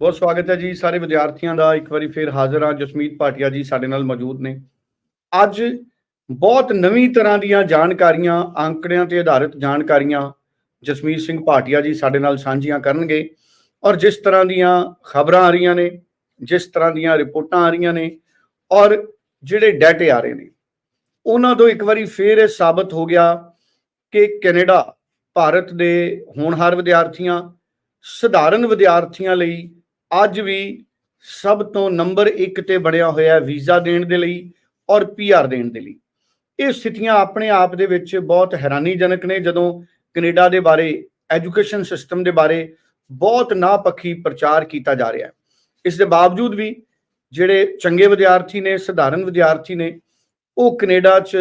ਬਹੁਤ ਸਵਾਗਤ ਹੈ ਜੀ ਸਾਰੇ ਵਿਦਿਆਰਥੀਆਂ ਦਾ। ਇੱਕ ਵਾਰੀ ਫੇਰ ਹਾਜ਼ਰ ਹਾਂ। ਜਸਮੀਤ ਭਾਟੀਆ ਜੀ ਸਾਡੇ ਨਾਲ ਮੌਜੂਦ ਨੇ। ਅੱਜ ਬਹੁਤ ਨਵੀਂ ਤਰ੍ਹਾਂ ਦੀਆਂ ਜਾਣਕਾਰੀਆਂ, ਅੰਕੜਿਆਂ ਤੇ ਆਧਾਰਿਤ ਜਾਣਕਾਰੀਆਂ ਜਸਮੀਤ ਸਿੰਘ ਭਾਟੀਆ ਜੀ ਸਾਡੇ ਨਾਲ ਸਾਂਝੀਆਂ ਕਰਨਗੇ। ਔਰ ਜਿਸ ਤਰ੍ਹਾਂ ਦੀਆਂ ਖਬਰਾਂ ਆ ਰਹੀਆਂ ਨੇ, ਜਿਸ ਤਰ੍ਹਾਂ ਦੀਆਂ ਰਿਪੋਰਟਾਂ ਆ ਰਹੀਆਂ ਨੇ, ਔਰ ਜਿਹੜੇ ਡਾਟੇ ਆ ਰਹੇ ਨੇ, ਉਹਨਾਂ ਤੋਂ ਇੱਕ ਵਾਰੀ ਫੇਰ ਇਹ ਸਾਬਤ ਹੋ ਗਿਆ ਕਿ ਕੈਨੇਡਾ, ਭਾਰਤ ਦੇ ਹੋਣਹਾਰ ਵਿਦਿਆਰਥੀਆਂ, ਸਧਾਰਨ ਵਿਦਿਆਰਥੀਆਂ ਲਈ ਅੱਜ ਵੀ ਸਭ ਤੋਂ ਨੰਬਰ 1 ਤੇ ਬਣਿਆ ਹੋਇਆ ਹੈ ਵੀਜ਼ਾ ਦੇਣ ਦੇ ਲਈ ਔਰ ਪੀਆਰ ਦੇਣ ਦੇ ਲਈ। ਇਹ ਸਥਿਤੀਆਂ ਆਪਣੇ ਆਪ ਦੇ ਵਿੱਚ ਬਹੁਤ ਹੈਰਾਨੀਜਨਕ ਨੇ, ਜਦੋਂ ਕੈਨੇਡਾ ਦੇ ਬਾਰੇ, ਐਜੂਕੇਸ਼ਨ ਸਿਸਟਮ ਦੇ ਬਾਰੇ ਬਹੁਤ ਨਾਪੱਖੀ ਪ੍ਰਚਾਰ ਕੀਤਾ ਜਾ ਰਿਹਾ ਹੈ। ਇਸ ਦੇ ਬਾਵਜੂਦ ਵੀ ਜਿਹੜੇ ਚੰਗੇ ਵਿਦਿਆਰਥੀ ਨੇ, ਸਧਾਰਨ ਵਿਦਿਆਰਥੀ ਨੇ, ਉਹ ਕੈਨੇਡਾ 'ਚ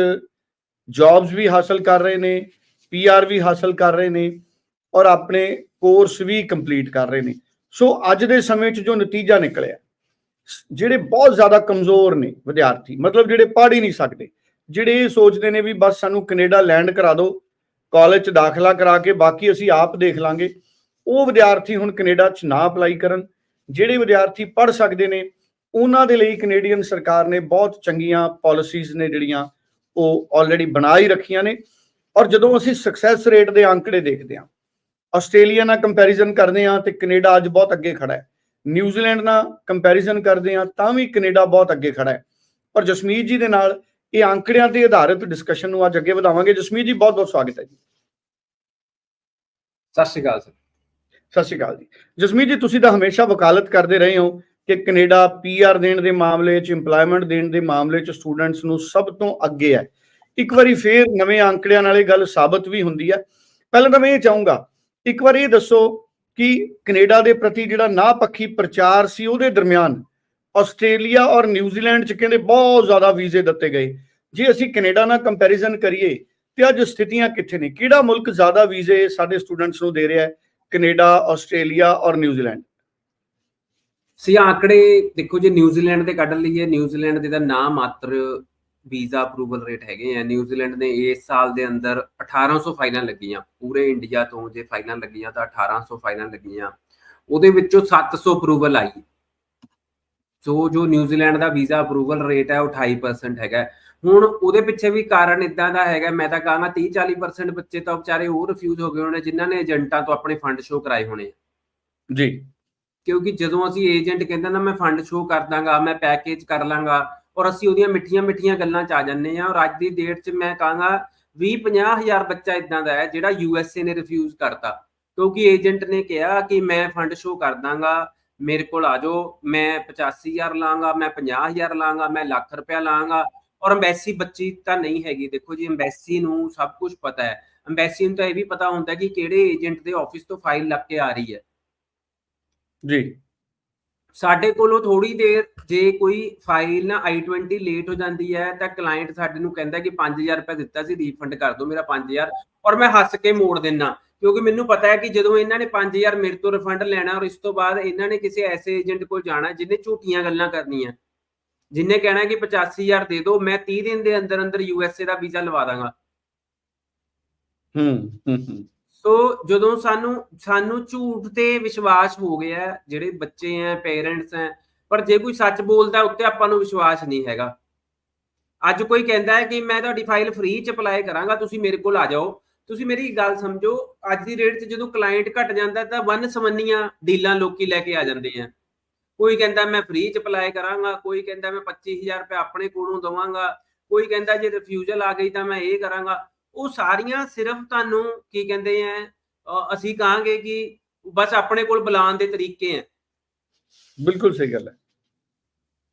ਜੌਬਸ ਵੀ ਹਾਸਲ ਕਰ ਰਹੇ ਨੇ ਪੀਆਰ ਵੀ ਹਾਸਲ ਕਰ ਰਹੇ ਨੇ ਔਰ ਆਪਣੇ ਕੋਰਸ ਵੀ ਕੰਪਲੀਟ ਕਰ ਰਹੇ ਨੇ। ਸੋ ਅੱਜ ਦੇ ਸਮੇਂ 'ਚ ਜੋ ਨਤੀਜਾ ਨਿਕਲਿਆ, ਜਿਹੜੇ ਬਹੁਤ ਜ਼ਿਆਦਾ ਕਮਜ਼ੋਰ ਨੇ ਵਿਦਿਆਰਥੀ, ਮਤਲਬ ਜਿਹੜੇ ਪੜ੍ਹ ਹੀ ਨਹੀਂ ਸਕਦੇ, ਜਿਹੜੇ ਇਹ ਸੋਚਦੇ ਨੇ ਵੀ ਬਸ ਸਾਨੂੰ ਕੈਨੇਡਾ ਲੈਂਡ ਕਰਾ ਦਿਓ, ਕਾਲਜ 'ਚ ਦਾਖਲਾ ਕਰਾ ਕੇ ਬਾਕੀ ਅਸੀਂ ਆਪ ਦੇਖ ਲਾਂਗੇ, ਉਹ ਵਿਦਿਆਰਥੀ ਹੁਣ ਕੈਨੇਡਾ 'ਚ ਨਾ ਅਪਲਾਈ ਕਰਨ, ਜਿਹੜੇ ਵਿਦਿਆਰਥੀ ਪੜ੍ਹ ਸਕਦੇ ਨੇ, ਉਹਨਾਂ ਦੇ ਲਈ ਕੈਨੇਡੀਅਨ ਸਰਕਾਰ ਨੇ ਬਹੁਤ ਚੰਗੀਆਂ ਪਾਲਿਸੀਜ਼ ਨੇ ਜਿਹੜੀਆਂ ਉਹ ਆਲਰੇਡੀ ਬਣਾ ਹੀ ਰੱਖੀਆਂ ਨੇ, ਔਰ ਜਦੋਂ ਅਸੀਂ ਸਕਸੈਸ ਰੇਟ ਦੇ ਅੰਕੜੇ ਦੇਖਦੇ ਹਾਂ ਆਸਟ੍ਰੇਲੀਆ ਨਾਲ ਕੰਪੈਰੀਜ਼ਨ ਕਰਦੇ ਹਾਂ ਤੇ ਕੈਨੇਡਾ ਅੱਜ ਬਹੁਤ ਅੱਗੇ ਖੜਾ ਹੈ। ਨਿਊਜ਼ੀਲੈਂਡ ਨਾਲ ਕੰਪੈਰੀਜ਼ਨ ਕਰਦੇ ਹਾਂ ਤਾਂ ਵੀ ਕੈਨੇਡਾ ਬਹੁਤ ਅੱਗੇ ਖੜਾ ਹੈ। ਪਰ ਜਸਮੀਤ ਜੀ ਦੇ ਨਾਲ ਇਹ ਅੰਕੜਿਆਂ ਤੇ ਆਧਾਰਿਤ ਡਿਸਕਸ਼ਨ ਨੂੰ ਅੱਜ ਅੱਗੇ ਵਧਾਵਾਂਗੇ। ਜਸਮੀਤ ਜੀ ਬਹੁਤ ਬਹੁਤ ਸਵਾਗਤ ਹੈ ਜੀ। ਸਤਿ ਸ਼੍ਰੀ ਅਕਾਲ ਸਰ। ਸਤਿ ਸ਼੍ਰੀ ਅਕਾਲ ਜੀ। ਜਸਮੀਤ ਜੀ ਤੁਸੀਂ ਤਾਂ ਹਮੇਸ਼ਾ ਵਕਾਲਤ ਕਰਦੇ ਰਹੇ ਹੋ ਕਿ ਕੈਨੇਡਾ ਪੀਆਰ ਦੇਣ ਦੇ ਮਾਮਲੇ 'ਚ ਏਮਪਲੋਇਮੈਂਟ ਦੇਣ ਦੇ ਮਾਮਲੇ 'ਚ ਸਟੂਡੈਂਟਸ ਨੂੰ ਸਭ ਤੋਂ ਅੱਗੇ ਹੈ। ਇੱਕ ਵਾਰੀ ਫੇਰ ਨਵੇਂ ਅੰਕੜਿਆਂ ਨਾਲ ਇਹ ਗੱਲ ਸਾਬਤ ਵੀ ਹੁੰਦੀ ਹੈ। ਪਹਿਲਾਂ ਤਾਂ ਮੈਂ ਇਹ ਚਾਹੂੰਗਾ ਇੱਕ ਵਾਰ ਇਹ ਦੱਸੋ ਕਿ ਕੈਨੇਡਾ ਦੇ ਪ੍ਰਤੀ ਜਿਹੜਾ ਨਾਪੱਖੀ ਪ੍ਰਚਾਰ ਸੀ ਉਹਦੇ ਦਰਮਿਆਨ ਆਸਟ੍ਰੇਲੀਆ ਔਰ ਨਿਊਜ਼ੀਲੈਂਡ 'ਚ ਕਹਿੰਦੇ ਬਹੁਤ ਜ਼ਿਆਦਾ ਵੀਜ਼ੇ ਦਿੱਤੇ ਗਏ। ਜੇ ਅਸੀਂ ਕੈਨੇਡਾ ਨਾਲ ਕੰਪੈਰੀਜ਼ਨ ਕਰੀਏ ਤੇ ਅੱਜ ਸਥਿਤੀਆਂ ਕਿੱਥੇ ਨੇ? ਕਿਹੜਾ ਮੁਲਕ ਜ਼ਿਆਦਾ ਵੀਜ਼ੇ ਸਾਡੇ ਸਟੂਡੈਂਟਸ ਨੂੰ ਦੇ ਰਿਹਾ ਹੈ? ਕੈਨੇਡਾ, ਆਸਟ੍ਰੇਲੀਆ ਔਰ ਨਿਊਜ਼ੀਲੈਂਡ ਸੀ ਆંકੜੇ ਦੇਖੋ ਜੇ ਨਿਊਜ਼ੀਲੈਂਡ ਦੇ ਕੱਢ ਲਈਏ। ਨਿਊਜ਼ੀਲੈਂਡ ਦੇ ਤਾਂ ਨਾ ਮਾਤਰ ਵੀਜ਼ਾ ਅਪਰੂਵਲ ਰੇਟ ਹੈਗੇ ਆ। ਨਿਊਜ਼ੀਲੈਂਡ ਨੇ ਇਸ ਸਾਲ ਦੇ ਅੰਦਰ 1800 ਫਾਈਲਾਂ ਲੱਗੀਆਂ। ਪੂਰੇ ਇੰਡੀਆ ਤੋਂ ਜੇ ਫਾਈਲਾਂ ਲੱਗੀਆਂ ਤਾਂ 1800 ਫਾਈਲਾਂ ਲੱਗੀਆਂ। ਉਹਦੇ ਵਿੱਚੋਂ 700 ਅਪਰੂਵਲ ਆਈ। ਸੋ ਜੋ ਨਿਊਜ਼ੀਲੈਂਡ ਦਾ ਵੀਜ਼ਾ ਅਪਰੂਵਲ ਰੇਟ ਹੈ ਉਹ 28% ਹੈਗਾ। ਹੁਣ ਉਹਦੇ ਪਿੱਛੇ ਵੀ ਕਾਰਨ ਇਦਾਂ ਦਾ ਹੈਗਾ। ਮੈਂ ਤਾਂ ਕਹਾਂਗਾ 30 40% ਬੱਚੇ ਤਾਂ ਵਿਚਾਰੇ ਉਹ ਰਿਫਿਊਜ਼ ਹੋ ਗਏ ਹੋਣੇ ਜਿਨ੍ਹਾਂ ਨੇ ਏਜੰਟਾਂ ਤੋਂ ਆਪਣੇ ਫੰਡ ਸ਼ੋ ਕਰਾਏ ਹੋਣੇ ਜੀ। ਕਿਉਂਕਿ ਜਦੋਂ ਅਸੀਂ ਏਜੰਟ ਕਹਿੰਦਾ ਨਾ ਮੈਂ ਫੰਡ ਸ਼ੋ ਕਰ ਦਾਂਗਾ ਮੈਂ ਪੈਕੇਜ ਕਰ ਲਾਂਗਾ ਔਰ ਅਸੀਂ ਉਹਦੀਆਂ ਮਿੱਠੀਆਂ ਮਿੱਠੀਆਂ ਗੱਲਾਂ ਚ ਆ ਜਾਂਦੇ ਆ ਔਰ ਅੱਜ ਦੀ ਡੇਟ 'ਚ ਮੈਂ ਕਹਾਂਗਾ 20 ਹਜ਼ਾਰ ਬੱਚਾ ਇਦਾਂ ਦਾ ਹੈ ਜਿਹੜਾ ਏ ਨੇ ਰਿਫਿਊਜ਼ ਕਰਤਾ। ਕਿਉਂਕਿ ਏਜੰਟ ਨੇ ਕਿਹਾ ਕਿ ਮੈਂ ਫੰਡ ਸ਼ੋ ਕਰ ਦਾਂਗਾ, ਮੇਰੇ ਕੋਲ ਆ ਜਾਓ, ਮੈਂ 85000 ਲਾਂਗਾ, ਮੈਂ 50000 ਲਾਂਗਾ, ਮੈਂ ਲੱਖ ਰੁਪਇਆ ਲਾਂਗਾ। ਔਰ ਐਮਬੈਸੀ ਬੱਚੀ ਤਾਂ ਨਹੀਂ ਹੈਗੀ। ਦੇਖੋ ਜੀ ਐਮਬੈਸੀ ਨੂੰ ਸਭ ਕੁਝ ਪਤਾ ਹੈ। ਐਮਬੈਸੀ ਨੂੰ ਤਾਂ ਇਹ ਵੀ ਪਤਾ ਹੁੰਦਾ ਕਿ ਕਿਹੜੇ ਏਜੰਟ ਦੇ ਆਫਿਸ ਤੋਂ ਫਾਈਲ ਲੱਗ ਕੇ ਆ ਰਹੀ ਹੈ। ਜੀ। ਸਾਡੇ ਕੋਲੋਂ ਥੋੜੀ ਦੇਰ ਜੇ ਕੋਈ ਫਾਈਲ ਨਾ i20 ਲੇਟ ਹੋ ਜਾਂਦੀ ਹੈ, ਤਾਂ ਕਲਾਇੰਟ ਸਾਡੇ ਨੂੰ ਕਹਿੰਦਾ ਕਿ 5000 ਰੁਪਏ ਦਿੱਤਾ ਸੀ ਰੀਫੰਡ ਕਰ ਦਿਓ ਮੇਰਾ 5000 ਔਰ ਮੈਂ ਹੱਸ ਕੇ ਮੋੜ ਦਿੰਨਾ। ਕਿਉਂਕਿ ਮੈਨੂੰ ਪਤਾ ਹੈ ਕਿ ਜਦੋਂ ਇਹਨਾਂ ਨੇ 5000 ਮੇਰੇ ਤੋਂ ਰਿਫੰਡ ਲੈਣਾ ਔਰ ਇਸ ਤੋਂ ਬਾਅਦ ਇਹਨਾਂ ਨੇ ਕਿਸੇ ਐਸੇ ਏਜੰਟ ਕੋਲ ਜਾਣਾ ਜਿਹਨੇ ਝੂਠੀਆਂ ਗੱਲਾਂ ਕਰਨੀਆਂ ਜਿਨੇ ਕਹਿਣਾ ਕਿ 85000 ਦੇ ਦਿਓ, ਮੈਂ 30 ਦਿਨ ਦੇ ਅੰਦਰ ਅੰਦਰ ਯੂਐਸਏ ਦਾ ਵੀਜ਼ਾ ਲਵਾ ਦਾਂਗਾ। ਹੂੰ ਹੂੰ। ਸੋ ਜਦੋਂ ਸਾਨੂੰ ਸਾਨੂੰ ਝੂਠ ਤੇ ਵਿਸ਼ਵਾਸ ਹੋ ਗਿਆ ਜਿਹੜੇ ਬੱਚੇ ਐ ਪੇਰੈਂਟਸ ਐ ਪਰ ਜੇ ਕੋਈ ਸੱਚ ਬੋਲਦਾ, ਉੱਤੇ ਆਪਾਂ ਨੂੰ ਵਿਸ਼ਵਾਸ ਨਹੀਂ ਹੈਗਾ। ਅੱਜ ਕੋਈ ਕਹਿੰਦਾ ਹੈ ਕਿ ਮੈਂ ਤੁਹਾਡੀ ਫਾਈਲ ਫ੍ਰੀ ਚ ਅਪਲਾਈ ਕਰਾਂਗਾ, ਤੁਸੀਂ ਮੇਰੇ ਕੋਲ ਆ ਜਾਓ। ਤੁਸੀਂ ਮੇਰੀ ਗੱਲ ਸਮਝੋ, ਅੱਜ ਦੀ ਰੇਟ 'ਚ ਜਦੋਂ ਕਲਾਇੰਟ ਘਟ ਜਾਂਦਾ, ਤਾਂ ਵਨ ਸਮੰਨੀਆਂ ਡੀਲਾਂ ਲੋਕੀ ਲੈ ਕੇ ਆ ਜਾਂਦੇ ਆ ਕੋਈ ਕਹਿੰਦਾ ਮੈਂ ਫ੍ਰੀ ਚ ਅਪਲਾਈ ਕਰਾਂਗਾ, ਕੋਈ ਕਹਿੰਦਾ ਮੈਂ 25000 ਰੁਪਏ ਆਪਣੇ ਕੋਲੋਂ ਦਵਾਂਗਾ, ਕੋਈ ਕਹਿੰਦਾ ਜੇ ਰਿਫਿਊਜ਼ਲ ਆ ਗਈ ਤਾਂ ਮੈਂ ਇਹ ਕਰਾਂਗਾ। ਉਹ ਸਾਰੀਆਂ ਸਿਰਫ ਤੁਹਾਨੂੰ ਕੀ ਕਹਿੰਦੇ ਆ ਅਸੀਂ ਕਹਾਂਗੇ ਕਿ ਬਸ ਆਪਣੇ ਕੋਲ ਬੁਲਾਉਣ ਦੇ ਤਰੀਕੇ ਆ। ਬਿਲਕੁਲ ਸਹੀ ਗੱਲ ਹੈ।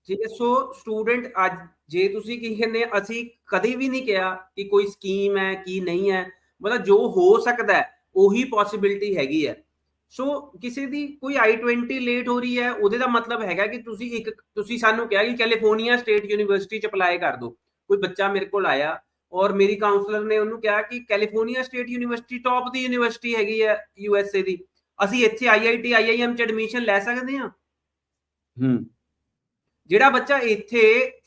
ਠੀਕ ਹੈ ਸੋ ਸਟੂਡੈਂਟ ਅੱਜ ਜੇ ਤੁਸੀਂ ਕੀ ਕਹਿੰਦੇ ਆ, ਅਸੀਂ ਕਦੇ ਵੀ ਨਹੀਂ ਕਿਹਾ ਕਿ ਕੋਈ ਸਕੀਮ ਹੈ ਕੀ ਨਹੀਂ ਹੈ ਮਤਲਬ ਜੋ ਹੋ ਸਕਦਾ ਉਹੀ ਪੋਸਿਬਿਲਿਟੀ ਹੈਗੀ ਹੈ। ਸੋ ਕਿਸੇ ਦੀ ਕੋਈ i20 ਲੇਟ ਹੋ ਰਹੀ ਹੈ ਉਹਦੇ ਦਾ ਮਤਲਬ ਹੈਗਾ ਕਿ ਤੁਸੀਂ ਇੱਕ ਤੁਸੀਂ ਸਾਨੂੰ ਕਿਹਾ ਕਿ ਕੈਲੀਫੋਰਨੀਆ ਸਟੇਟ ਯੂਨੀਵਰਸਿਟੀ ਚ ਅਪਲਾਈ ਕਰ ਦਿਓ। ਕੋਈ ਬੱਚਾ ਮੇਰੇ ਕੋਲ ਆਇਆ ਔਰ ਮੇਰੀ ਕਾਉਂਸਲਰ ਨੇ ਉਹਨੂੰ ਕਿਹਾ ਕਿ ਕੈਲੀਫੋਰਨੀਆ ਸਟੇਟ ਯੂਨੀਵਰਸਿਟੀ ਟੌਪ ਦੀ ਯੂਨੀਵਰਸਿਟੀ ਹੈਗੀ ਹੈ ਯੂਐਸਏ ਦੀ। ਅਸੀਂ ਇੱਥੇ ਆਈਆਈਟੀ ਆਈਆਈਐਮ ਚ ਐਡਮਿਸ਼ਨ ਲੈ ਸਕਦੇ ਹਾਂ? ਹੂੰ। ਜਿਹੜਾ ਬੱਚਾ ਇੱਥੇ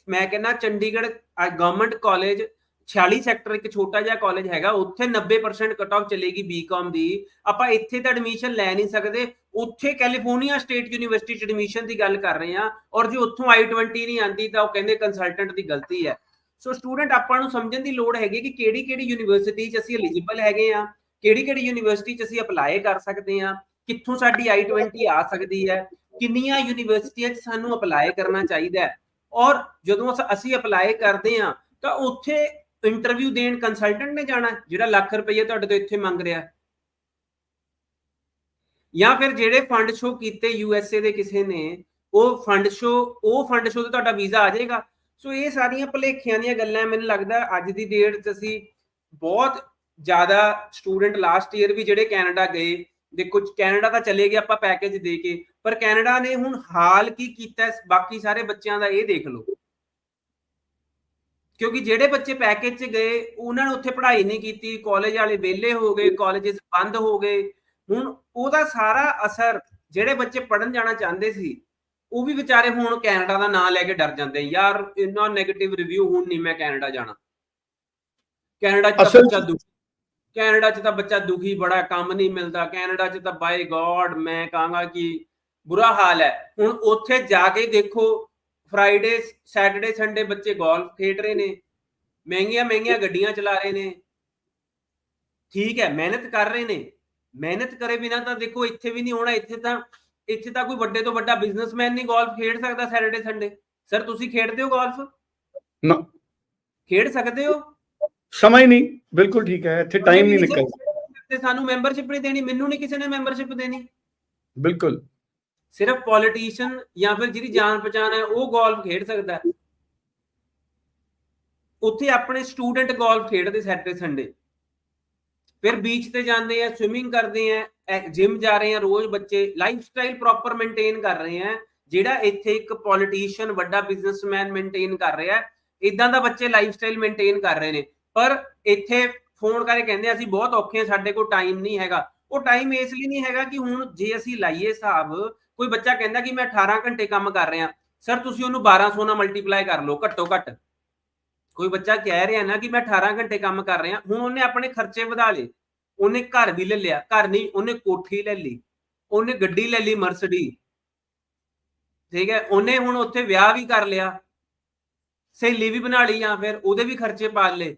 ਮੈਂ ਕਹਿੰਦਾ ਚੰਡੀਗੜ੍ਹ ਗਵਰਨਮੈਂਟ ਕਾਲਜ 46 ਸੈਕਟਰ ਇੱਕ ਛੋਟਾ ਜਿਹਾ ਕਾਲਜ ਹੈਗਾ ਉੱਥੇ 90% ਕਟ ਆਫ ਚੱਲੇਗੀ ਬੀਕਾਮ ਦੀ। ਆਪਾਂ ਇੱਥੇ ਤਾਂ ਐਡਮਿਸ਼ਨ ਲੈ ਨਹੀਂ ਸਕਦੇ ਉੱਥੇ ਕੈਲੀਫੋਰਨੀਆ ਸਟੇਟ ਯੂਨੀਵਰਸਿਟੀ ਚ ਐਡਮਿਸ਼ਨ ਦੀ ਗੱਲ ਕਰ ਰਹੇ ਆ ਔਰ ਜੇ ਉੱਥੋਂ I20 ਨਹੀਂ ਆਂਦੀ ਤਾਂ ਉਹ ਕਹਿੰਦੇ ਕੰਸਲਟੈਂਟ ਦੀ ਗਲਤੀ ਹੈ। ਸੋ ਸਟੂਡੈਂਟ ਆਪਾਂ ਨੂੰ ਸਮਝਣ ਦੀ ਲੋੜ ਹੈਗੀ ਕਿ ਕਿਹੜੀ ਕਿਹੜੀ ਯੂਨੀਵਰਸਿਟੀ 'ਚ ਅਸੀਂ ਐਲੀਜੀਬਲ ਹੈਗੇ ਆ, ਕਿਹੜੀ ਕਿਹੜੀ ਯੂਨੀਵਰਸਿਟੀ 'ਚ ਅਸੀਂ ਅਪਲਾਈ ਕਰ ਸਕਦੇ ਆ, ਕਿੱਥੋਂ ਸਾਡੀ I20 ਆ ਸਕਦੀ ਹੈ, ਕਿੰਨੀਆਂ ਯੂਨੀਵਰਸਿਟੀਆਂ 'ਚ ਸਾਨੂੰ ਅਪਲਾਈ ਕਰਨਾ ਚਾਹੀਦਾ ਹੈ। ਔਰ ਜਦੋਂ ਅਸੀਂ ਅਪਲਾਈ ਕਰਦੇ ਆ, ਤਾਂ ਉੱਥੇ ਇੰਟਰਵਿਊ ਦੇਣ ਕੰਸਲਟੈਂਟ ਨੇ ਜਾਣਾ, ਜਿਹੜਾ ਲੱਖ ਰੁਪਏ ਤੁਹਾਡੇ ਤੋਂ ਇੱਥੇ ਮੰਗ ਰਿਹਾ ਜਾਂ ਫਿਰ ਜਿਹੜੇ ਫੰਡ ਸ਼ੋ ਕੀਤੇ ਯੂਐਸਏ ਦੇ ਕਿਸੇ ਨੇ, ਉਹ ਫੰਡ ਸ਼ੋ ਉਹ ਫੰਡ ਸ਼ੋ ਤੇ ਤੁਹਾਡਾ ਵੀਜ਼ਾ ਆ ਜਾਏਗਾ। ਸੋ ਇਹ ਸਾਰੀਆਂ ਭਲੇਖਿਆਂ ਦੀਆਂ ਗੱਲਾਂ ਮੈਨੂੰ ਲੱਗਦਾ ਅੱਜ ਦੀ ਡੇਟ 'ਚ ਅਸੀਂ ਬਹੁਤ ਜ਼ਿਆਦਾ ਸਟੂਡੈਂਟ ਲਾਸਟ ਈਅਰ ਵੀ ਜਿਹੜੇ ਕੈਨੇਡਾ ਗਏ, ਦੇਖੋ ਕੈਨੇਡਾ ਤਾਂ ਚਲੇ ਗਏ ਆਪਾਂ ਪੈਕੇਜ ਦੇ ਕੇ, ਪਰ ਕੈਨੇਡਾ ਨੇ ਹੁਣ ਹਾਲ ਕੀ ਕੀਤਾ ਬਾਕੀ ਸਾਰੇ ਬੱਚਿਆਂ ਦਾ ਇਹ ਦੇਖ ਲਓ। ਕਿਉਂਕਿ ਜਿਹੜੇ ਬੱਚੇ ਪੈਕੇਜ 'ਚ ਗਏ, ਉਹਨਾਂ ਨੇ ਉੱਥੇ ਪੜ੍ਹਾਈ ਨਹੀਂ ਕੀਤੀ ਕਾਲਜ ਵਾਲੇ ਵਿਹਲੇ ਹੋ ਗਏ ਕਾਲਜਸ ਬੰਦ ਹੋ ਗਏ। ਹੁਣ ਉਹਦਾ ਸਾਰਾ ਅਸਰ ਜਿਹੜੇ ਬੱਚੇ ਪੜਨ ਜਾਣਾ ਚਾਹੁੰਦੇ ਸੀ ਉਹ ਵੀ ਵਿਚਾਰੇ ਹੁਣ ਕੈਨੇਡਾ ਦਾ ਨਾਂ ਲੈ ਕੇ ਡਰ ਜਾਂਦੇ ਯਾਰ ਇੰਨਾ 네ਗੇਟਿਵ ਰਿਵਿਊ ਹੁਣ ਨਹੀਂ ਮੈਂ ਕੈਨੇਡਾ ਜਾਣਾ। ਕੈਨੇਡਾ 'ਚ ਤਾਂ ਬੱਚਾ ਦੁਖੀ ਕੈਨੇਡਾ 'ਚ ਤਾਂ ਬੱਚਾ ਦੁਖੀ ਬੜਾ ਕੰਮ ਨਹੀਂ ਮਿਲਦਾ ਕੈਨੇਡਾ 'ਚ ਤਾਂ ਬਾਈ ਗੋਡ ਮੈਂ ਕਹਾਂਗਾ ਕਿ ਬੁਰਾ ਹਾਲ ਹੈ। ਹੁਣ ਉੱਥੇ ਜਾ ਕੇ ਦੇਖੋ ਫਰਾਈਡੇ ਸੈਟਰਡੇ ਸੰਡੇ ਬੱਚੇ ਗੋਲਫ ਖੇਡ ਰਹੇ ਨੇ ਮਹਿੰਗੀਆਂ ਮਹਿੰਗੀਆਂ ਗੱਡੀਆਂ ਚਲਾ ਰਹੇ ਨੇ। ਠੀਕ ਹੈ ਮਿਹਨਤ ਕਰ ਰਹੇ ਨੇ। ਮਿਹਨਤ ਕਰੇ ਬਿਨਾ ਤਾਂ ਦੇਖੋ ਇੱਥੇ ਵੀ ਨਹੀਂ ਹੋਣਾ ਇੱਥੇ ਤਾਂ ਇੱਥੇ ਤਾਂ ਕੋਈ ਵੱਡੇ ਤੋਂ ਵੱਡਾ ਬਿਜ਼ਨਸਮੈਨ ਨਹੀਂ ਗੋਲਫ ਖੇਡ ਸਕਦਾ ਸੈਟਰਡੇ ਸੰਡੇ ਸਰ ਤੁਸੀਂ ਖੇਡਦੇ ਹੋ ਗੋਲਫ ਨਾ। ਖੇਡ ਸਕਦੇ ਹੋ? ਸਮਾਂ ਹੀ ਨਹੀਂ। ਬਿਲਕੁਲ ਠੀਕ ਹੈ। ਇੱਥੇ ਟਾਈਮ ਨਹੀਂ ਨਿਕਲਦਾ। ਤੇ ਸਾਨੂੰ ਮੈਂਬਰਸ਼ਿਪ ਨਹੀਂ ਦੇਣੀ। ਮੈਨੂੰ ਨਹੀਂ ਕਿਸੇ ਨੇ ਮੈਂਬਰਸ਼ਿਪ ਦੇਣੀ। ਬਿਲਕੁਲ। ਸਿਰਫ ਪੋਲੀਟੀਸ਼ੀਅਨ ਜਾਂ ਫਿਰ ਜਿਹਦੀ ਜਾਣ ਪਛਾਣ ਹੈ ਉਹ ਗੋਲਫ ਖੇਡ ਸਕਦਾ। ਹੈ ਉੱਥੇ ਆਪਣੇ ਸਟੂਡੈਂਟ ਗੋਲਫ ਖੇਡਦੇ ਸੈਟਰਡੇ ਸੰਡੇ ਫਿਰ ਬੀਚ ਤੇ ਜਾਂਦੇ ਆ ਸਵਿਮਿੰਗ ਕਰਦੇ ਆ ਜਿਮ ਜਾ ਰਹੇ ਆ ਰੋਜ਼ ਬੱਚੇ ਲਾਈਫ ਸਟਾਈਲ ਪ੍ਰੋਪਰ ਮੇਨਟੇਨ ਕਰ ਰਹੇ ਆ, ਜਿਹੜਾ ਇੱਥੇ ਇੱਕ ਪੋਲੀਟੀਸ਼ੀਅਨ ਵੱਡਾ ਬਿਜ਼ਨਸਮੈਨ ਮੇਨਟੇਨ ਕਰ ਰਿਹਾ ਇਦਾਂ ਦਾ ਬੱਚੇ ਲਾਈਫ ਸਟਾਈਲ ਮੇਨਟੇਨ ਕਰ ਰਹੇ ਨੇ। ਪਰ ਇੱਥੇ ਫੋਨ ਕਰਕੇ ਕਹਿੰਦੇ ਅਸੀਂ ਬਹੁਤ ਔਖੇ ਆ, ਸਾਡੇ ਕੋਲ ਟਾਈਮ ਨਹੀਂ ਹੈਗਾ। ਉਹ ਟਾਈਮ ਇਸ ਲਈ ਨਹੀਂ ਹੈਗਾ ਕਿ ਹੁਣ ਜੇ ਅਸੀਂ ਲਾਈਏ ਹਿਸਾਬ, ਕੋਈ ਬੱਚਾ ਕਹਿੰਦਾ ਕਿ ਮੈਂ 18 ਘੰਟੇ ਕੰਮ ਕਰ ਰਿਹਾ। ਸਰ, ਤੁਸੀਂ ਉਹਨੂੰ 1200 ਨਾਲ ਮਲਟੀਪਲਾਈ ਕਰ ਲਓ, ਘੱਟੋ ਘੱਟ। ਕੋਈ ਬੱਚਾ ਕਹਿ ਰਿਹਾ ਨਾ ਕਿ ਮੈਂ 18 ਘੰਟੇ ਕੰਮ ਕਰ ਰਿਹਾ, ਹੁਣ ਉਹਨੇ ਆਪਣੇ ਖਰਚੇ ਵਧਾ ਲਏ। ਉਹਨੇ ਘਰ ਵੀ ਲੈ ਲਿਆ, ਘਰ ਨਹੀਂ, ਉਹਨੇ ਕੋਠੀ ਲੈ ਲਈ, ਉਹਨੇ ਗੱਡੀ ਲੈ ਲਈ ਮਰਸਡੀ ਠੀਕ ਹੈ, ਉਹਨੇ ਹੁਣ ਉੱਥੇ ਵਿਆਹ ਵੀ ਕਰ ਲਿਆ, ਸਹੇਲੀ ਵੀ ਬਣਾ ਲਈ ਜਾਂ ਫਿਰ ਉਹਦੇ ਵੀ ਖਰਚੇ ਪਾ ਲਏ।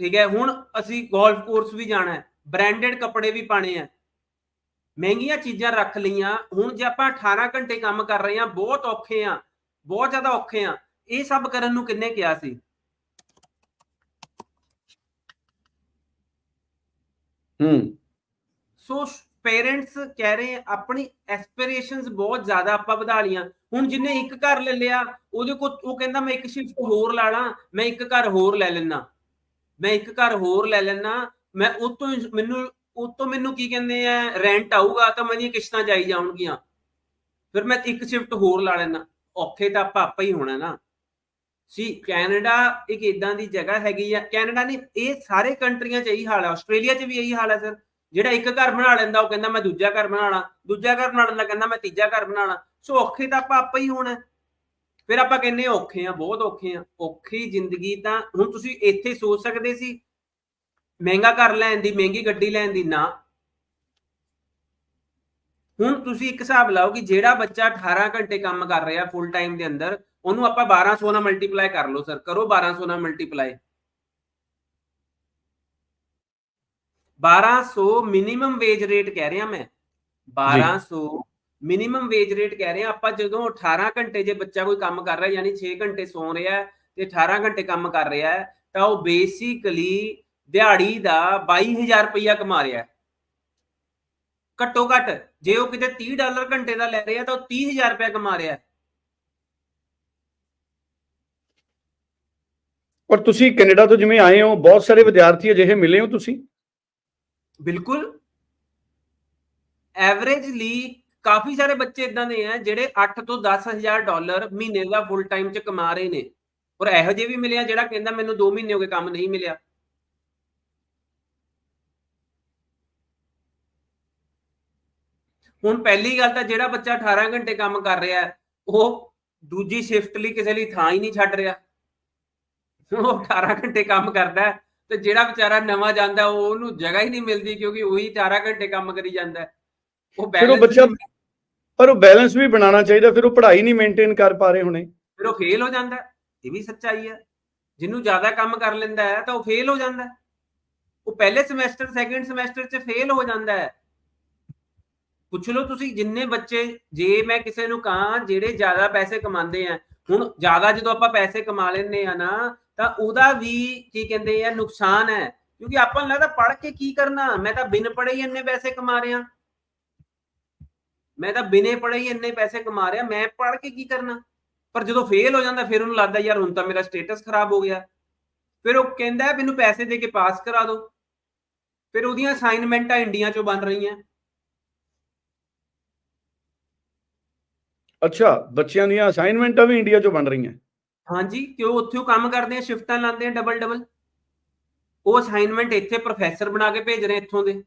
ਠੀਕ ਹੈ, ਹੁਣ ਅਸੀਂ ਗੋਲਫ ਕੋਰਸ ਵੀ ਜਾਣਾ ਹੈ, ਬ੍ਰਾਂਡਡ ਕੱਪੜੇ ਵੀ ਪਾਣੇ ਆ ਮਹਿੰਗੀਆਂ ਚੀਜ਼ਾਂ ਰੱਖ ਲਈਆਂ, ਹੁਣ ਜੇ ਆਪਾਂ 18 ਘੰਟੇ ਕੰਮ ਕਰ ਰਹੇ ਹਾਂ, ਬਹੁਤ ਔਖੇ ਆ ਬਹੁਤ ਜ਼ਿਆਦਾ ਔਖੇ ਆ ਇਹ ਸਭ ਕਰਨ ਨੂੰ ਕਿੰਨੇ ਕਿਹਾ ਸੀ? ਹੂੰ। ਸੋ ਪੇਰੈਂਟਸ ਕਹਿ ਰਹੇ ਆਪਣੀ ਐਸਪੀਰੇਸ਼ਨਸ ਬਹੁਤ ਜ਼ਿਆਦਾ ਆਪਾਂ ਵਧਾ ਲੀਆਂ ਹੁਣ ਜਿੰਨੇ ਇੱਕ ਘਰ ਲੈ ਲਿਆ ਉਹਦੇ ਕੋਲ ਉਹ ਕਹਿੰਦਾ ਮੈਂ ਇੱਕ ਸ਼ਿਫਟ ਹੋਰ ਲਾ ਲਾਂ ਮੈਂ ਇੱਕ ਘਰ ਹੋਰ ਲੈ ਲੈਣਾ ਮੈਂ ਇੱਕ ਘਰ ਹੋਰ ਲੈ ਲੈਣਾ ਮੈਂ ਉਹ ਤੋਂ ਮੈਨੂੰ ਉਹ ਤੋਂ ਮੈਨੂੰ ਕੀ ਕਹਿੰਦੇ ਆ ਰੈਂਟ ਆਊਗਾ ਤਾਂ ਮੇਰੀਆਂ ਕਿਸ਼ਤਾਂ ਜਾਈ ਜਾਣਗੀਆਂ ਫਿਰ ਮੈਂ ਇੱਕ ਸ਼ਿਫਟ ਹੋਰ ਲਾ ਲੈਣਾ ਔਖੇ ਤਾਂ ਆਪਾਂ ਆਪਾ ਹੀ ਹੋਣਾ ਨਾ। ਸੀ, ਕੈਨੇਡਾ ਇੱਕ ਇਦਾਂ ਦੀ ਜਗ੍ਹਾ ਹੈਗੀ ਆ, ਕੈਨੇਡਾ ਨਹੀਂ, ਇਹ ਸਾਰੇ ਕੰਟਰੀਆਂ 'ਚ ਇਹੀ ਹਾਲ ਹੈ ਆਸਟ੍ਰੇਲੀਆ 'ਚ ਵੀ ਇਹੀ ਹਾਲ ਹੈ ਸਰ, ਜਿਹੜਾ ਇੱਕ ਘਰ ਬਣਾ ਲੈਂਦਾ, ਉਹ ਕਹਿੰਦਾ ਮੈਂ ਦੂਜਾ ਘਰ ਬਣਾਣਾ ਦੂਜਾ ਘਰ ਬਣਾ ਲੈਂਦਾ, ਕਹਿੰਦਾ ਮੈਂ ਤੀਜਾ ਘਰ ਬਣਾਣਾ ਸੋ ਔਖੇ ਤਾਂ ਆਪਾਂ ਆਪਾ ਹੀ ਹੋਣਾ। ਫਿਰ ਆਪਾਂ ਕਹਿੰਨੇ ਔਖੇ ਆ, ਬਹੁਤ ਔਖੇ ਆ, ਔਖੀ ਜ਼ਿੰਦਗੀ ਤਾਂ ਹੁਣ ਤੁਸੀਂ ਇੱਥੇ ਸੋਚ ਸਕਦੇ ਸੀ, ਮਹਿੰਗਾ ਘਰ ਲੈਣ ਦੀ, ਮਹਿੰਗੀ ਗੱਡੀ ਲੈਣ ਦੀ, ਨਾ। ਹੁਣ ਤੁਸੀਂ ਇੱਕ ਹਿਸਾਬ ਲਾਓ ਕਿ ਜਿਹੜਾ ਬੱਚਾ 18 ਘੰਟੇ ਕੰਮ ਕਰ ਰਿਹਾ ਫੁੱਲ ਟਾਈਮ ਦੇ ਅੰਦਰ ਉਹਨੂੰ ਆਪਾਂ 1200 ਨਾਲ ਮਲਟੀਪਲਾਈ ਕਰ ਲਓ ਸਰ ਕਰੋ 1200 ਨਾਲ ਮਲਟੀਪਲਾਈ 1200 ਮਿਨੀਮਮ ਵੇਜ ਰੇਟ ਕਹਿ ਰਿਹਾ ਮੈਂ। 1200 ਮਿਨੀਮਮ ਵੇਜ ਰੇਟ ਕਹਿ ਰਹੇ ਆਪਾਂ ਜਦੋਂ 18 ਘੰਟੇ ਜੇ ਬੱਚਾ ਕੋਈ ਕੰਮ ਕਰ ਰਿਹਾ ਯਾਨੀ 6 ਘੰਟੇ ਸੌਂ ਰਿਹਾ ਤੇ 18 ਘੰਟੇ ਕੰਮ ਕਰ ਰਿਹਾ ਤਾਂ ਉਹ ਬੇਸਿਕਲੀ ਦਿਹਾੜੀ ਦਾ 22000 ਰੁਪਇਆ ਕਮਾ ਰਿਹਾ ਘੱਟੋ ਘੱਟ ਜੇ ਉਹ ਕਿਤੇ 30 ਡਾਲਰ ਘੰਟੇ ਦਾ ਲੈ ਰਿਹਾ ਤਾਂ ਉਹ 30000 ਰੁਪਇਆ ਕਮਾ ਰਿਹਾ ਹੈ ਔਰ ਤੁਸੀਂ ਕੈਨੇਡਾ ਤੋਂ ਜਿਵੇਂ ਆਏ ਹੋ, ਬਹੁਤ ਸਾਰੇ ਵਿਦਿਆਰਥੀ ਅਜਿਹੇ ਮਿਲੇ ਹੋ ਤੁਸੀਂ? ਬਿਲਕੁਲ। ਐਵਰੇਜਲੀ ਕਾਫੀ ਸਾਰੇ ਬੱਚੇ ਇਦਾਂ ਦੇ ਆ ਜਿਹੜੇ 8 ਤੋਂ 10000 ਡਾਲਰ ਮਹੀਨੇ ਦਾ ਫੁੱਲ ਟਾਈਮ ਚ ਕਮਾ ਰਹੇ ਨੇ। ਔਰ ਇਹੋ ਜਿਹੇ ਵੀ ਮਿਲਿਆ ਜਿਹੜਾ ਕਹਿੰਦਾ ਮੈਨੂੰ 2 ਮਹੀਨੇ ਹੋ ਗਏ ਕੰਮ ਨਹੀਂ ਮਿਲਿਆ। ਹੁਣ ਪਹਿਲੀ ਗੱਲ ਤਾਂ ਜਿਹੜਾ ਬੱਚਾ 18 ਘੰਟੇ ਕੰਮ ਕਰ ਰਿਹਾ, ਉਹ ਦੂਜੀ ਸ਼ਿਫਟ ਲਈ ਕਿਸੇ ਲਈ ਥਾਂ ਹੀ ਨਹੀਂ ਛੱਡ ਰਿਹਾ। ਉਹ 18 ਘੰਟੇ ਕੰਮ ਕਰਦਾ ਤੇ ਜਿਹੜਾ ਵਿਚਾਰਾ ਨਵਾਂ ਜਾਂਦਾ ਉਹ ਉਹਨੂੰ ਜਗ੍ਹਾ ਹੀ ਨਹੀਂ ਮਿਲਦੀ ਕਿਉਂਕਿ ਉਹੀ 18 ਘੰਟੇ ਕੰਮ ਕਰੀ ਜਾਂਦਾ ਉਹ ਫਿਰ ਉਹ ਬੱਚਾ ਪਰ ਉਹ ਬੈਲੈਂਸ ਵੀ ਬਣਾਉਣਾ ਚਾਹੀਦਾ ਫਿਰ ਉਹ ਪੜ੍ਹਾਈ ਨਹੀਂ ਮੇਨਟੇਨ ਕਰ ਪਾ ਰਹੇ ਹੁਣੇ ਫਿਰ ਉਹ ਫੇਲ ਹੋ ਜਾਂਦਾ। ਇਹ ਵੀ ਸੱਚਾਈ ਹੈ ਜਿਹਨੂੰ ਜ਼ਿਆਦਾ ਕੰਮ ਕਰ ਲੈਂਦਾ ਹੈ ਤਾਂ ਉਹ ਫੇਲ ਹੋ ਜਾਂਦਾ। ਉਹ ਪਹਿਲੇ ਸਮੈਸਟਰ ਸੈਕੰਡ ਸਮੈਸਟਰ 'ਚ ਫੇਲ ਹੋ ਜਾਂਦਾ ਹੈ ਪੁੱਛ ਲਓ ਤੁਸੀਂ ਜਿੰਨੇ ਬੱਚੇ ਜੇ ਮੈਂ ਕਿਸੇ ਨੂੰ ਕਹਾਂ ਜਿਹੜੇ ਜ਼ਿਆਦਾ ਪੈਸੇ ਕਮਾਉਂਦੇ ਆ ਹੁਣ ਜ਼ਿਆਦਾ ਜਦੋਂ ਆਪਾਂ ਪੈਸੇ ਕਮਾ ਲੈਂਦੇ ਆ ਨਾ ਤਾਂ ਉਹਦਾ ਵੀ ਕੀ ਕਹਿੰਦੇ ਆ, ਨੁਕਸਾਨ ਹੈ। ਕਿਉਂਕਿ ਆਪਾਂ ਨੂੰ ਲੱਗਦਾ ਪੜ੍ਹ ਕੇ ਕੀ ਕਰਨਾ? ਮੈਂ ਤਾਂ ਬਿਨ ਪੜ੍ਹੇ ਹੀ ਇੰਨੇ ਪੈਸੇ ਕਮਾ ਰਿਹਾ। ਮੈਂ ਤਾਂ ਬਿਨੇ ਪੜ੍ਹੇ ਹੀ ਇੰਨੇ ਪੈਸੇ ਕਮਾ ਰਿਹਾ। ਮੈਂ ਪੜ੍ਹ ਕੇ ਕੀ ਕਰਨਾ? ਪਰ ਜਦੋਂ ਫੇਲ ਹੋ ਜਾਂਦਾ, ਫਿਰ ਉਹਨੂੰ ਲੱਗਦਾ, ਯਾਰ, ਹੁਣ ਤਾਂ ਮੇਰਾ ਸਟੇਟਸ ਖਰਾਬ ਹੋ ਗਿਆ। ਫਿਰ ਉਹ ਕਹਿੰਦਾ ਮੈਨੂੰ ਪੈਸੇ ਦੇ ਕੇ ਪਾਸ ਕਰਾ ਦਿਓ ਫਿਰ ਉਹਦੀਆਂ ਅਸਾਈਨਮੈਂਟਾਂ ਇੰਡੀਆ ਚੋਂ ਬਣ ਰਹੀਆਂ। ਅੱਛਾ, ਬੱਚਿਆਂ ਦੀਆਂ ਅਸਾਈਨਮੈਂਟਾਂ ਵੀ ਇੰਡੀਆ 'ਚੋਂ ਬਣ ਰਹੀਆਂ। ਹਾਂਜੀ ਕਿ ਉਹ ਉੱਥੇ ਕੰਮ ਕਰਦੇ ਆ, ਸ਼ਿਫਟਾਂ ਲਾਉਂਦੇ ਆ ਡਬਲ ਡਬਲ ਉਹ ਅਸਾਈਨਮੈਂਟ ਇੱਥੇ ਪ੍ਰੋਫੈਸਰ ਬਣਾ ਕੇ ਭੇਜ ਰਹੇ ਇੱਥੋਂ ਦੇ।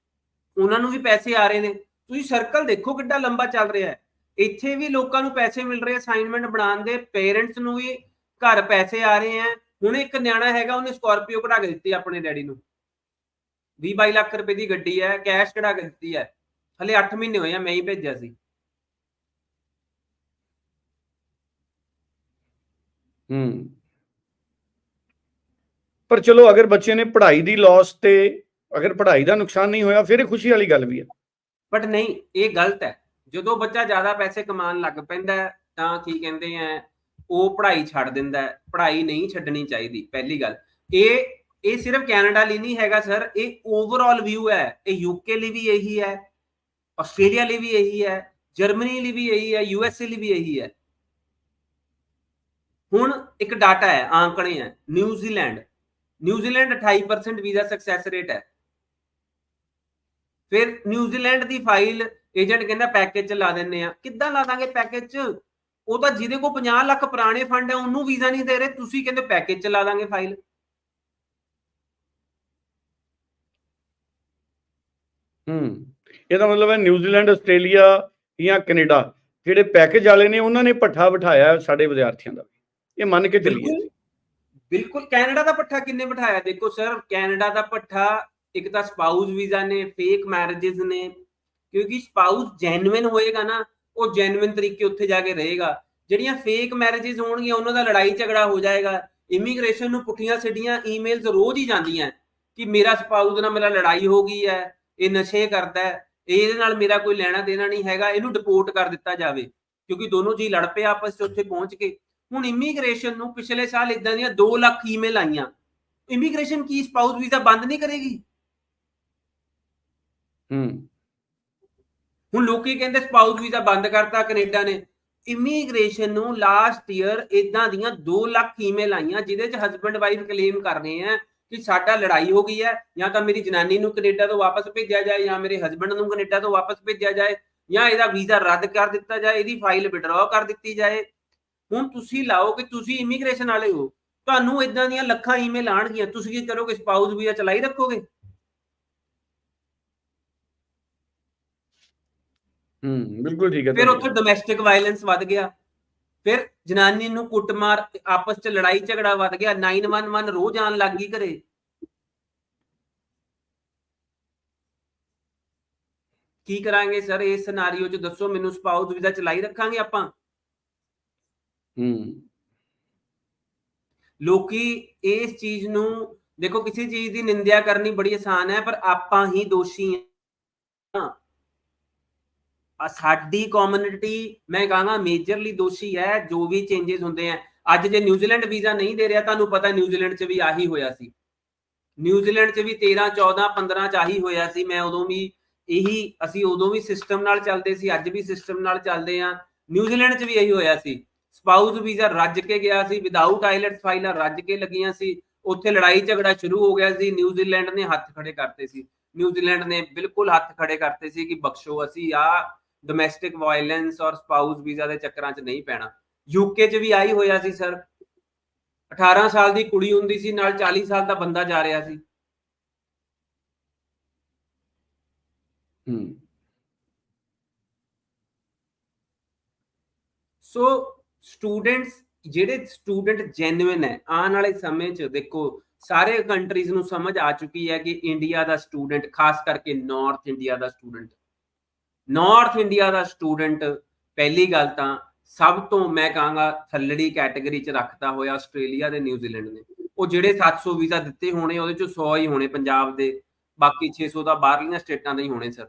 ਉਹਨਾਂ ਨੂੰ ਵੀ ਪੈਸੇ ਆ ਰਹੇ ਨੇ। ਤੁਸੀਂ ਸਰਕਲ ਦੇਖੋ ਕਿੱਡਾ ਲੰਬਾ ਚੱਲ ਰਿਹਾ ਹੈ। ਇੱਥੇ ਵੀ ਲੋਕਾਂ ਨੂੰ ਪੈਸੇ ਮਿਲ ਰਹੇ ਅਸਾਈਨਮੈਂਟ ਬਣਾਉਣ ਦੇ। ਪੇਰੈਂਟਸ ਨੂੰ ਵੀ ਘਰ ਪੈਸੇ ਆ ਰਹੇ ਆ। ਹੁਣ ਇੱਕ ਨਿਆਣਾ ਹੈਗਾ, ਉਹਨੇ ਸਕਾਰਪੀਓ ਕਢਾ ਕੇ ਦਿੱਤੀ ਆਪਣੇ ਡੈਡੀ ਨੂੰ। 20 22 ਲੱਖ ਰੁਪਏ ਦੀ ਗੱਡੀ ਹੈ ਕੈਸ਼ ਕਢਾ ਕੇ ਦਿੱਤੀ ਹੈ। ਹਲੇ 8 ਮਹੀਨੇ ਹੋਏ ਆ, ਮੈਂ ਹੀ ਭੇਜਿਆ ਸੀ। ਹੂੰ। ਪਰ ਚਲੋ, ਅਗਰ ਬੱਚੇ ਨੇ ਪੜ੍ਹਾਈ ਦੀ ਲਾਸ ਤੇ ਅਗਰ ਪੜ੍ਹਾਈ ਦਾ ਨੁਕਸਾਨ ਨਹੀਂ ਹੋਇਆ, ਫਿਰ ਇਹ ਖੁਸ਼ੀ ਵਾਲੀ ਗੱਲ ਵੀ ਹੈ। ਬਟ ਨਹੀਂ, ਇਹ ਗਲਤ ਹੈ। ਜਦੋਂ ਬੱਚਾ ਜ਼ਿਆਦਾ ਪੈਸੇ ਕਮਾਉਣ ਲੱਗ ਪੈਂਦਾ ਤਾਂ ਕੀ ਕਹਿੰਦੇ ਆ, ਉਹ ਪੜ੍ਹਾਈ ਛੱਡ ਦਿੰਦਾ ਪੜ੍ਹਾਈ ਨਹੀਂ ਛੱਡਣੀ ਚਾਹੀਦੀ, ਪਹਿਲੀ ਗੱਲ। ਇਹ ਇਹ ਸਿਰਫ ਕੈਨੇਡਾ ਲਈ ਨਹੀਂ ਹੈਗਾ, ਸਰ। ਇਹ ਓਵਰਆਲ ਵਿਊ ਹੈ। ਇਹ ਯੂਕੇ ਲਈ ਵੀ ਇਹੀ ਹੈ, ਆਸਟ੍ਰੇਲੀਆ ਲਈ ਵੀ ਇਹੀ ਹੈ, ਜਰਮਨੀ ਲਈ ਵੀ ਇਹੀ ਹੈ ਯੂਐਸਏ ਲਈ ਵੀ ਇਹੀ ਹੈ। ਹੁਣ ਇੱਕ ਡਾਟਾ ਹੈ ਆંકੜੇ ਹੈ New Zealand New Zealand 28% visa success rate ਹੈ। ਫਿਰ ਨਿਊਜ਼ੀਲੈਂਡ ਦੀ ਫਾਈਲ ਏਜੰਟ ਕਹਿੰਦਾ ਪੈਕੇਜ ਚ ਲਾ ਦਿੰਨੇ ਆ ਕਿੱਦਾਂ ਲਾ ਦਾਂਗੇ ਪੈਕੇਜ ਚ? ਉਹ ਤਾਂ ਜਿਹਦੇ ਕੋਲ 50 ਲੱਖ ਪੁਰਾਣੇ ਫੰਡ ਹੈ, ਉਹਨੂੰ ਵੀਜ਼ਾ ਨਹੀਂ ਦੇ ਰਹੇ। ਤੁਸੀਂ ਕਹਿੰਦੇ ਪੈਕੇਜ ਚ ਲਾ ਦਾਂਗੇ ਫਾਈਲ ਹੂੰ। ਇਹਦਾ ਮਤਲਬ ਹੈ ਨਿਊਜ਼ੀਲੈਂਡ ਆਸਟ੍ਰੇਲੀਆ ਜਾਂ ਕੈਨੇਡਾ ਜਿਹੜੇ ਪੈਕੇਜ ਵਾਲੇ ਨੇ, ਉਹਨਾਂ ਨੇ ਪੱਠਾ ਬਿਠਾਇਆ ਸਾਡੇ ਵਿਦਿਆਰਥੀਆਂ ਦਾ। ਇਹ ਮੰਨ ਕੇ ਚੱਲੀਏ। ਬਿਲਕੁਲ ਕੈਨੇਡਾ ਦਾ ਪੱਠਾ ਕਿੰਨੇ ਬਿਠਾਇਆ? ਦੇਖੋ ਸਰ, ਕੈਨੇਡਾ ਦਾ ਪੱਠਾ, ਇੱਕ ਤਾਂ ਸਪਾਊਸ ਵੀਜ਼ਾ ਨੇ ਫੇਕ ਮੈਰਿਜਸ ਨੇ, ਕਿਉਂਕਿ ਸਪਾਊਸ ਜੈਨੂਇਨ ਹੋਏਗਾ ਨਾ, ਉਹ ਜੈਨੂਇਨ ਤਰੀਕੇ ਉੱਥੇ ਜਾ ਕੇ ਰਹੇਗਾ। ਜਿਹੜੀਆਂ ਫੇਕ ਮੈਰਿਜਸ ਹੋਣਗੀਆਂ, ਉਹਨਾਂ ਦਾ ਲੜਾਈ ਝਗੜਾ ਹੋ ਜਾਏਗਾ। ਇਮੀਗ੍ਰੇਸ਼ਨ ਨੂੰ ਪੁੱਠੀਆਂ ਸਿੱਧੀਆਂ ਈਮੇਲਸ ਰੋਜ਼ ਹੀ ਜਾਂਦੀਆਂ ਕਿ ਮੇਰਾ ਸਪਾਊਸ ਨਾਲ ਮੇਰਾ ਲੜਾਈ ਹੋ ਗਈ ਹੈ, ਇਹ ਨਸ਼ੇ ਕਰਦਾ ਹੈ, ਇਹਦੇ ਨਾਲ ਮੇਰਾ ਕੋਈ ਲੈਣਾ ਦੇਣਾ ਨਹੀਂ ਹੈਗਾ, ਇਹਨੂੰ ਡਿਪੋਰਟ ਕਰ ਦਿੱਤਾ ਜਾਵੇ। ਕਿਉਂਕਿ ਦੋਨੋਂ ਜੀ ਲੜ ਪਏ ਆਪਸ ਵਿੱਚ ਉੱਥੇ ਪਹੁੰਚ ਕੇ। ਹੁਣ ਇਮੀਗ੍ਰੇਸ਼ਨ ਨੂੰ ਪਿਛਲੇ ਸਾਲ ਇਦਾਂ ਦੀਆਂ 2 ਲੱਖ ਈਮੇਲ ਆਈਆਂ। ਇਮੀਗ੍ਰੇਸ਼ਨ ਕੀ ਸਪਾਊਸ ਵੀਜ਼ਾ ਬੰਦ ਨਹੀਂ ਕਰੇਗੀ? ਹੂੰ। ਹੁਣ ਲੋਕੀ ਕਹਿੰਦੇ ਸਪਾਊਸ ਵੀਜ਼ਾ ਬੰਦ ਕਰਤਾ ਕੈਨੇਡਾ ਨੇ। ਇਮੀਗ੍ਰੇਸ਼ਨ ਨੂੰ ਲਾਸਟ ਈਅਰ ਇਦਾਂ ਦੀਆਂ 2 ਲੱਖ ਈਮੇਲ ਆਈਆਂ ਜਿਹਦੇ ਚ ਹਸਬੰਡ ਵਾਈਫ ਕਲੇਮ ਕਰ ਰਹੇ ਆ ਕਿ ਸਾਡਾ ਲੜਾਈ ਹੋ ਗਈ ਹੈ ਜਾਂ ਤਾਂ ਮੇਰੀ ਜਨਾਨੀ ਨੂੰ ਕੈਨੇਡਾ ਤੋਂ ਵਾਪਸ ਭੇਜਿਆ ਜਾਏ ਜਾਂ ਮੇਰੇ ਹਸਬੰਡ ਨੂੰ ਕੈਨੇਡਾ ਤੋਂ ਵਾਪਸ ਭੇਜਿਆ ਜਾਏ ਜਾਂ ਇਹਦਾ ਵੀਜ਼ਾ ਰੱਦ ਕਰ ਦਿੱਤਾ ਜਾਏ ਇਹਦੀ ਫਾਈਲ ਵਿਡਰਾਅ ਕਰ ਦਿੱਤੀ ਜਾਏ। ਹੁਣ ਤੁਸੀਂ ਲਾਓ ਕਿ ਤੁਸੀਂ ਇਮੀਗ੍ਰੇਸ਼ਨ ਵਾਲੇ ਹੋ ਤੁਹਾਨੂੰ ਇਦਾਂ ਦੀਆਂ ਲੱਖਾਂ ਈਮੇਲ ਆਣਗੀਆਂ ਤੁਸੀਂ ਕੀ ਕਰੋਗੇ ਸਪਾਊਸ ਵੀਜ਼ਾ ਚਲਾਈ ਰੱਖੋਗੇ? ਹੂੰ ਬਿਲਕੁਲ ਠੀਕ ਹੈ ਫਿਰ ਉੱਥੇ ਡੋਮੈਸਟਿਕ ਵਾਇਲੈਂਸ ਵੱਧ ਗਿਆ ਫਿਰ ਜਨਾਨੀ ਨੂੰ ਕੁੱਟਮਾਰ ਆਪਸ ਚ ਲੜਾਈ ਝਗੜਾ ਵੱਧ ਗਿਆ 911 ਰੋਜ਼ ਆਣ ਲੱਗ ਗਈ ਘਰੇ। ਕੀ ਕਰਾਂਗੇ ਸਰ ਇਸ ਸਿਨੈਰੀਓ ਚ ਦੱਸੋ ਮੈਨੂੰ ਸਪਾਊਸ ਵੀਜ਼ਾ ਚਲਾਈ ਰੱਖਾਂਗੇ ਆਪਾਂ? ਹੂੰ। ਲੋਕੀ ਇਸ ਚੀਜ਼ ਨੂੰ, ਦੇਖੋ ਕਿਸੇ ਚੀਜ਼ ਦੀ ਨਿੰਦਿਆ ਕਰਨੀ ਬੜੀ ਆਸਾਨ ਹੈ, ਪਰ ਆਪਾਂ ਹੀ ਦੋਸ਼ੀ ਹਾਂ। ਆ ਸਾਡੀ ਕਮਿਊਨਿਟੀ ਮੈਂ ਕਹਾਂਗਾ ਮੇਜਰਲੀ ਦੋਸ਼ੀ ਹੈ, ਜੋ ਵੀ ਚੇਂजेस ਹੁੰਦੇ ਆ। ਅੱਜ ਜੇ ਨਿਊਜ਼ੀਲੈਂਡ ਵੀਜ਼ਾ ਨਹੀਂ ਦੇ ਰਿਹਾ, ਤੁਹਾਨੂੰ ਪਤਾ ਨਿਊਜ਼ੀਲੈਂਡ 'ਚ ਵੀ ਆਹੀ ਹੋਇਆ ਸੀ। ਨਿਊਜ਼ੀਲੈਂਡ 'ਚ ਵੀ 13 14 15 ਚ ਆਹੀ ਹੋਇਆ ਸੀ। ਮੈਂ ਉਦੋਂ ਵੀ ਇਹੀ, ਅਸੀਂ ਉਦੋਂ ਵੀ ਸਿਸਟਮ ਨਾਲ ਚੱਲਦੇ ਸੀ, ਅੱਜ ਵੀ ਸਿਸਟਮ ਨਾਲ ਚੱਲਦੇ ਆ ਨਿਊਜ਼ੀਲੈਂਡ 'ਚ ਵੀ ਇਹੀ ਹੋਇਆ ਸੀ। ਸਪਾਊਸ ਵੀਜ਼ਾ ਰੱਜ ਕੇ ਗਿਆ ਸੀ ਵਿਦਆਊਟ ਆਈਲੈਟਸ ਫਾਈਲਾਂ ਰੱਜ ਕੇ ਲੱਗੀਆਂ ਸੀ ਉੱਥੇ ਲੜਾਈ ਝਗੜਾ ਸ਼ੁਰੂ ਹੋ ਗਿਆ ਸੀ ਨਿਊਜ਼ੀਲੈਂਡ ਨੇ ਹੱਥ ਖੜੇ ਕਰਤੇ ਸੀ। ਨਿਊਜ਼ੀਲੈਂਡ ਨੇ ਬਿਲਕੁਲ ਹੱਥ ਖੜੇ ਕਰਤੇ ਸੀ ਕਿ ਬਖਸ਼ੋ ਅਸੀਂ ਆ ਡੋਮੈਸਟਿਕ ਵਾਇਲੈਂਸ ਔਰ ਸਪਾਊਸ ਵੀਜ਼ਾ ਦੇ ਚੱਕਰਾਂ 'ਚ ਨਹੀਂ ਪੈਣਾ। ਯੂਕੇ 'ਚ ਵੀ ਆਈ ਹੋਇਆ ਸੀ ਸਰ 18 ਸਾਲ ਦੀ ਕੁੜੀ ਹੁੰਦੀ ਸੀ ਨਾਲ 40 ਸਾਲ ਦਾ ਬੰਦਾ ਜਾ ਰਿਹਾ ਸੀ। ਹੂੰ। ਸੋ ਸਟੂਡੈਂਟਸ ਜਿਹੜੇ ਸਟੂਡੈਂਟ ਜੈਨੂਇਨ ਹੈ, ਆਉਣ ਵਾਲੇ ਸਮੇਂ 'ਚ ਦੇਖੋ, ਸਾਰੇ ਕੰਟਰੀਜ਼ ਨੂੰ ਸਮਝ ਆ ਚੁੱਕੀ ਹੈ ਕਿ ਇੰਡੀਆ ਦਾ ਸਟੂਡੈਂਟ ਖਾਸ ਕਰਕੇ ਨਾਰਥ ਇੰਡੀਆ ਦਾ ਸਟੂਡੈਂਟ ਨਾਰਥ ਇੰਡੀਆ ਦਾ ਸਟੂਡੈਂਟ ਪਹਿਲੀ ਗੱਲ ਤਾਂ ਸਭ ਤੋਂ ਮੈਂ ਕਹਾਂਗਾ ਥੱਲੜੀ ਕੈਟਾਗਰੀ ਚ ਰੱਖਦਾ ਹੋਇਆ ਆਸਟ੍ਰੇਲੀਆ ਤੇ ਨਿਊਜ਼ੀਲੈਂਡ ਨੇ। ਉਹ ਜਿਹੜੇ 700 ਵੀਜ਼ਾ ਦਿੱਤੇ ਹੋਣੇ, ਉਹਦੇ ਚੋਂ 100 ਹੀ ਹੋਣੇ ਪੰਜਾਬ ਦੇ, ਬਾਕੀ 600 ਤਾਂ ਬਾਹਰਲੀਆਂ ਸਟੇਟਾਂ ਦੇ ਹੀ ਹੋਣੇ ਸਰ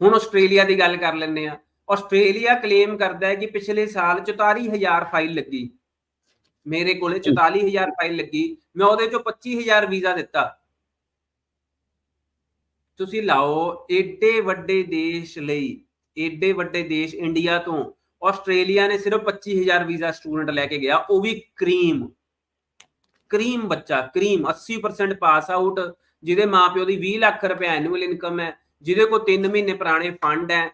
ਹੁਣ ਆਸਟ੍ਰੇਲੀਆ ਦੀ ਗੱਲ ਕਰ ਲੈਂਦੇ ਆ ਆਸਟ੍ਰੇਲੀਆ ਕਲੇਮ ਕਰਦਾ ਹੈ ਕਿ ਪਿਛਲੇ ਸਾਲ 44000 ਫਾਈਲ ਲੱਗੀ। ਮੇਰੇ ਕੋਲੇ 44000 ਫਾਈਲ ਲੱਗੀ। ਮੈਂ ਉਹਦੇ ਚੋਂ 25000 ਵੀਜ਼ਾ ਦਿੱਤਾ। ਤੁਸੀਂ ਲਾਓ ਏਡੇ ਵੱਡੇ ਦੇਸ਼ ਲਈ ਏਡੇ ਵੱਡੇ ਦੇਸ਼ ਇੰਡੀਆ ਤੋਂ ਆਸਟ੍ਰੇਲੀਆ ਨੇ ਸਿਰਫ 25000 ਵੀਜ਼ਾ ਸਟੂਡੈਂਟ ਲੈ ਕੇ ਗਿਆ। ਉਹ ਵੀ ਕਰੀਮ ਕਰੀਮ ਬੱਚਾ ਕਰੀਮ 80% ਪਾਸ ਆਊਟ ਜਿਹਦੇ ਮਾਪਿਓ ਦੀ 20 ਲੱਖ ਰੁਪਏ ਐਨੂਅਲ ਇਨਕਮ ਹੈ। ਜਿਹਦੇ ਕੋਲ 3 ਮਹੀਨੇ ਪੁਰਾਣੇ ਫੰਡ ਹੈ,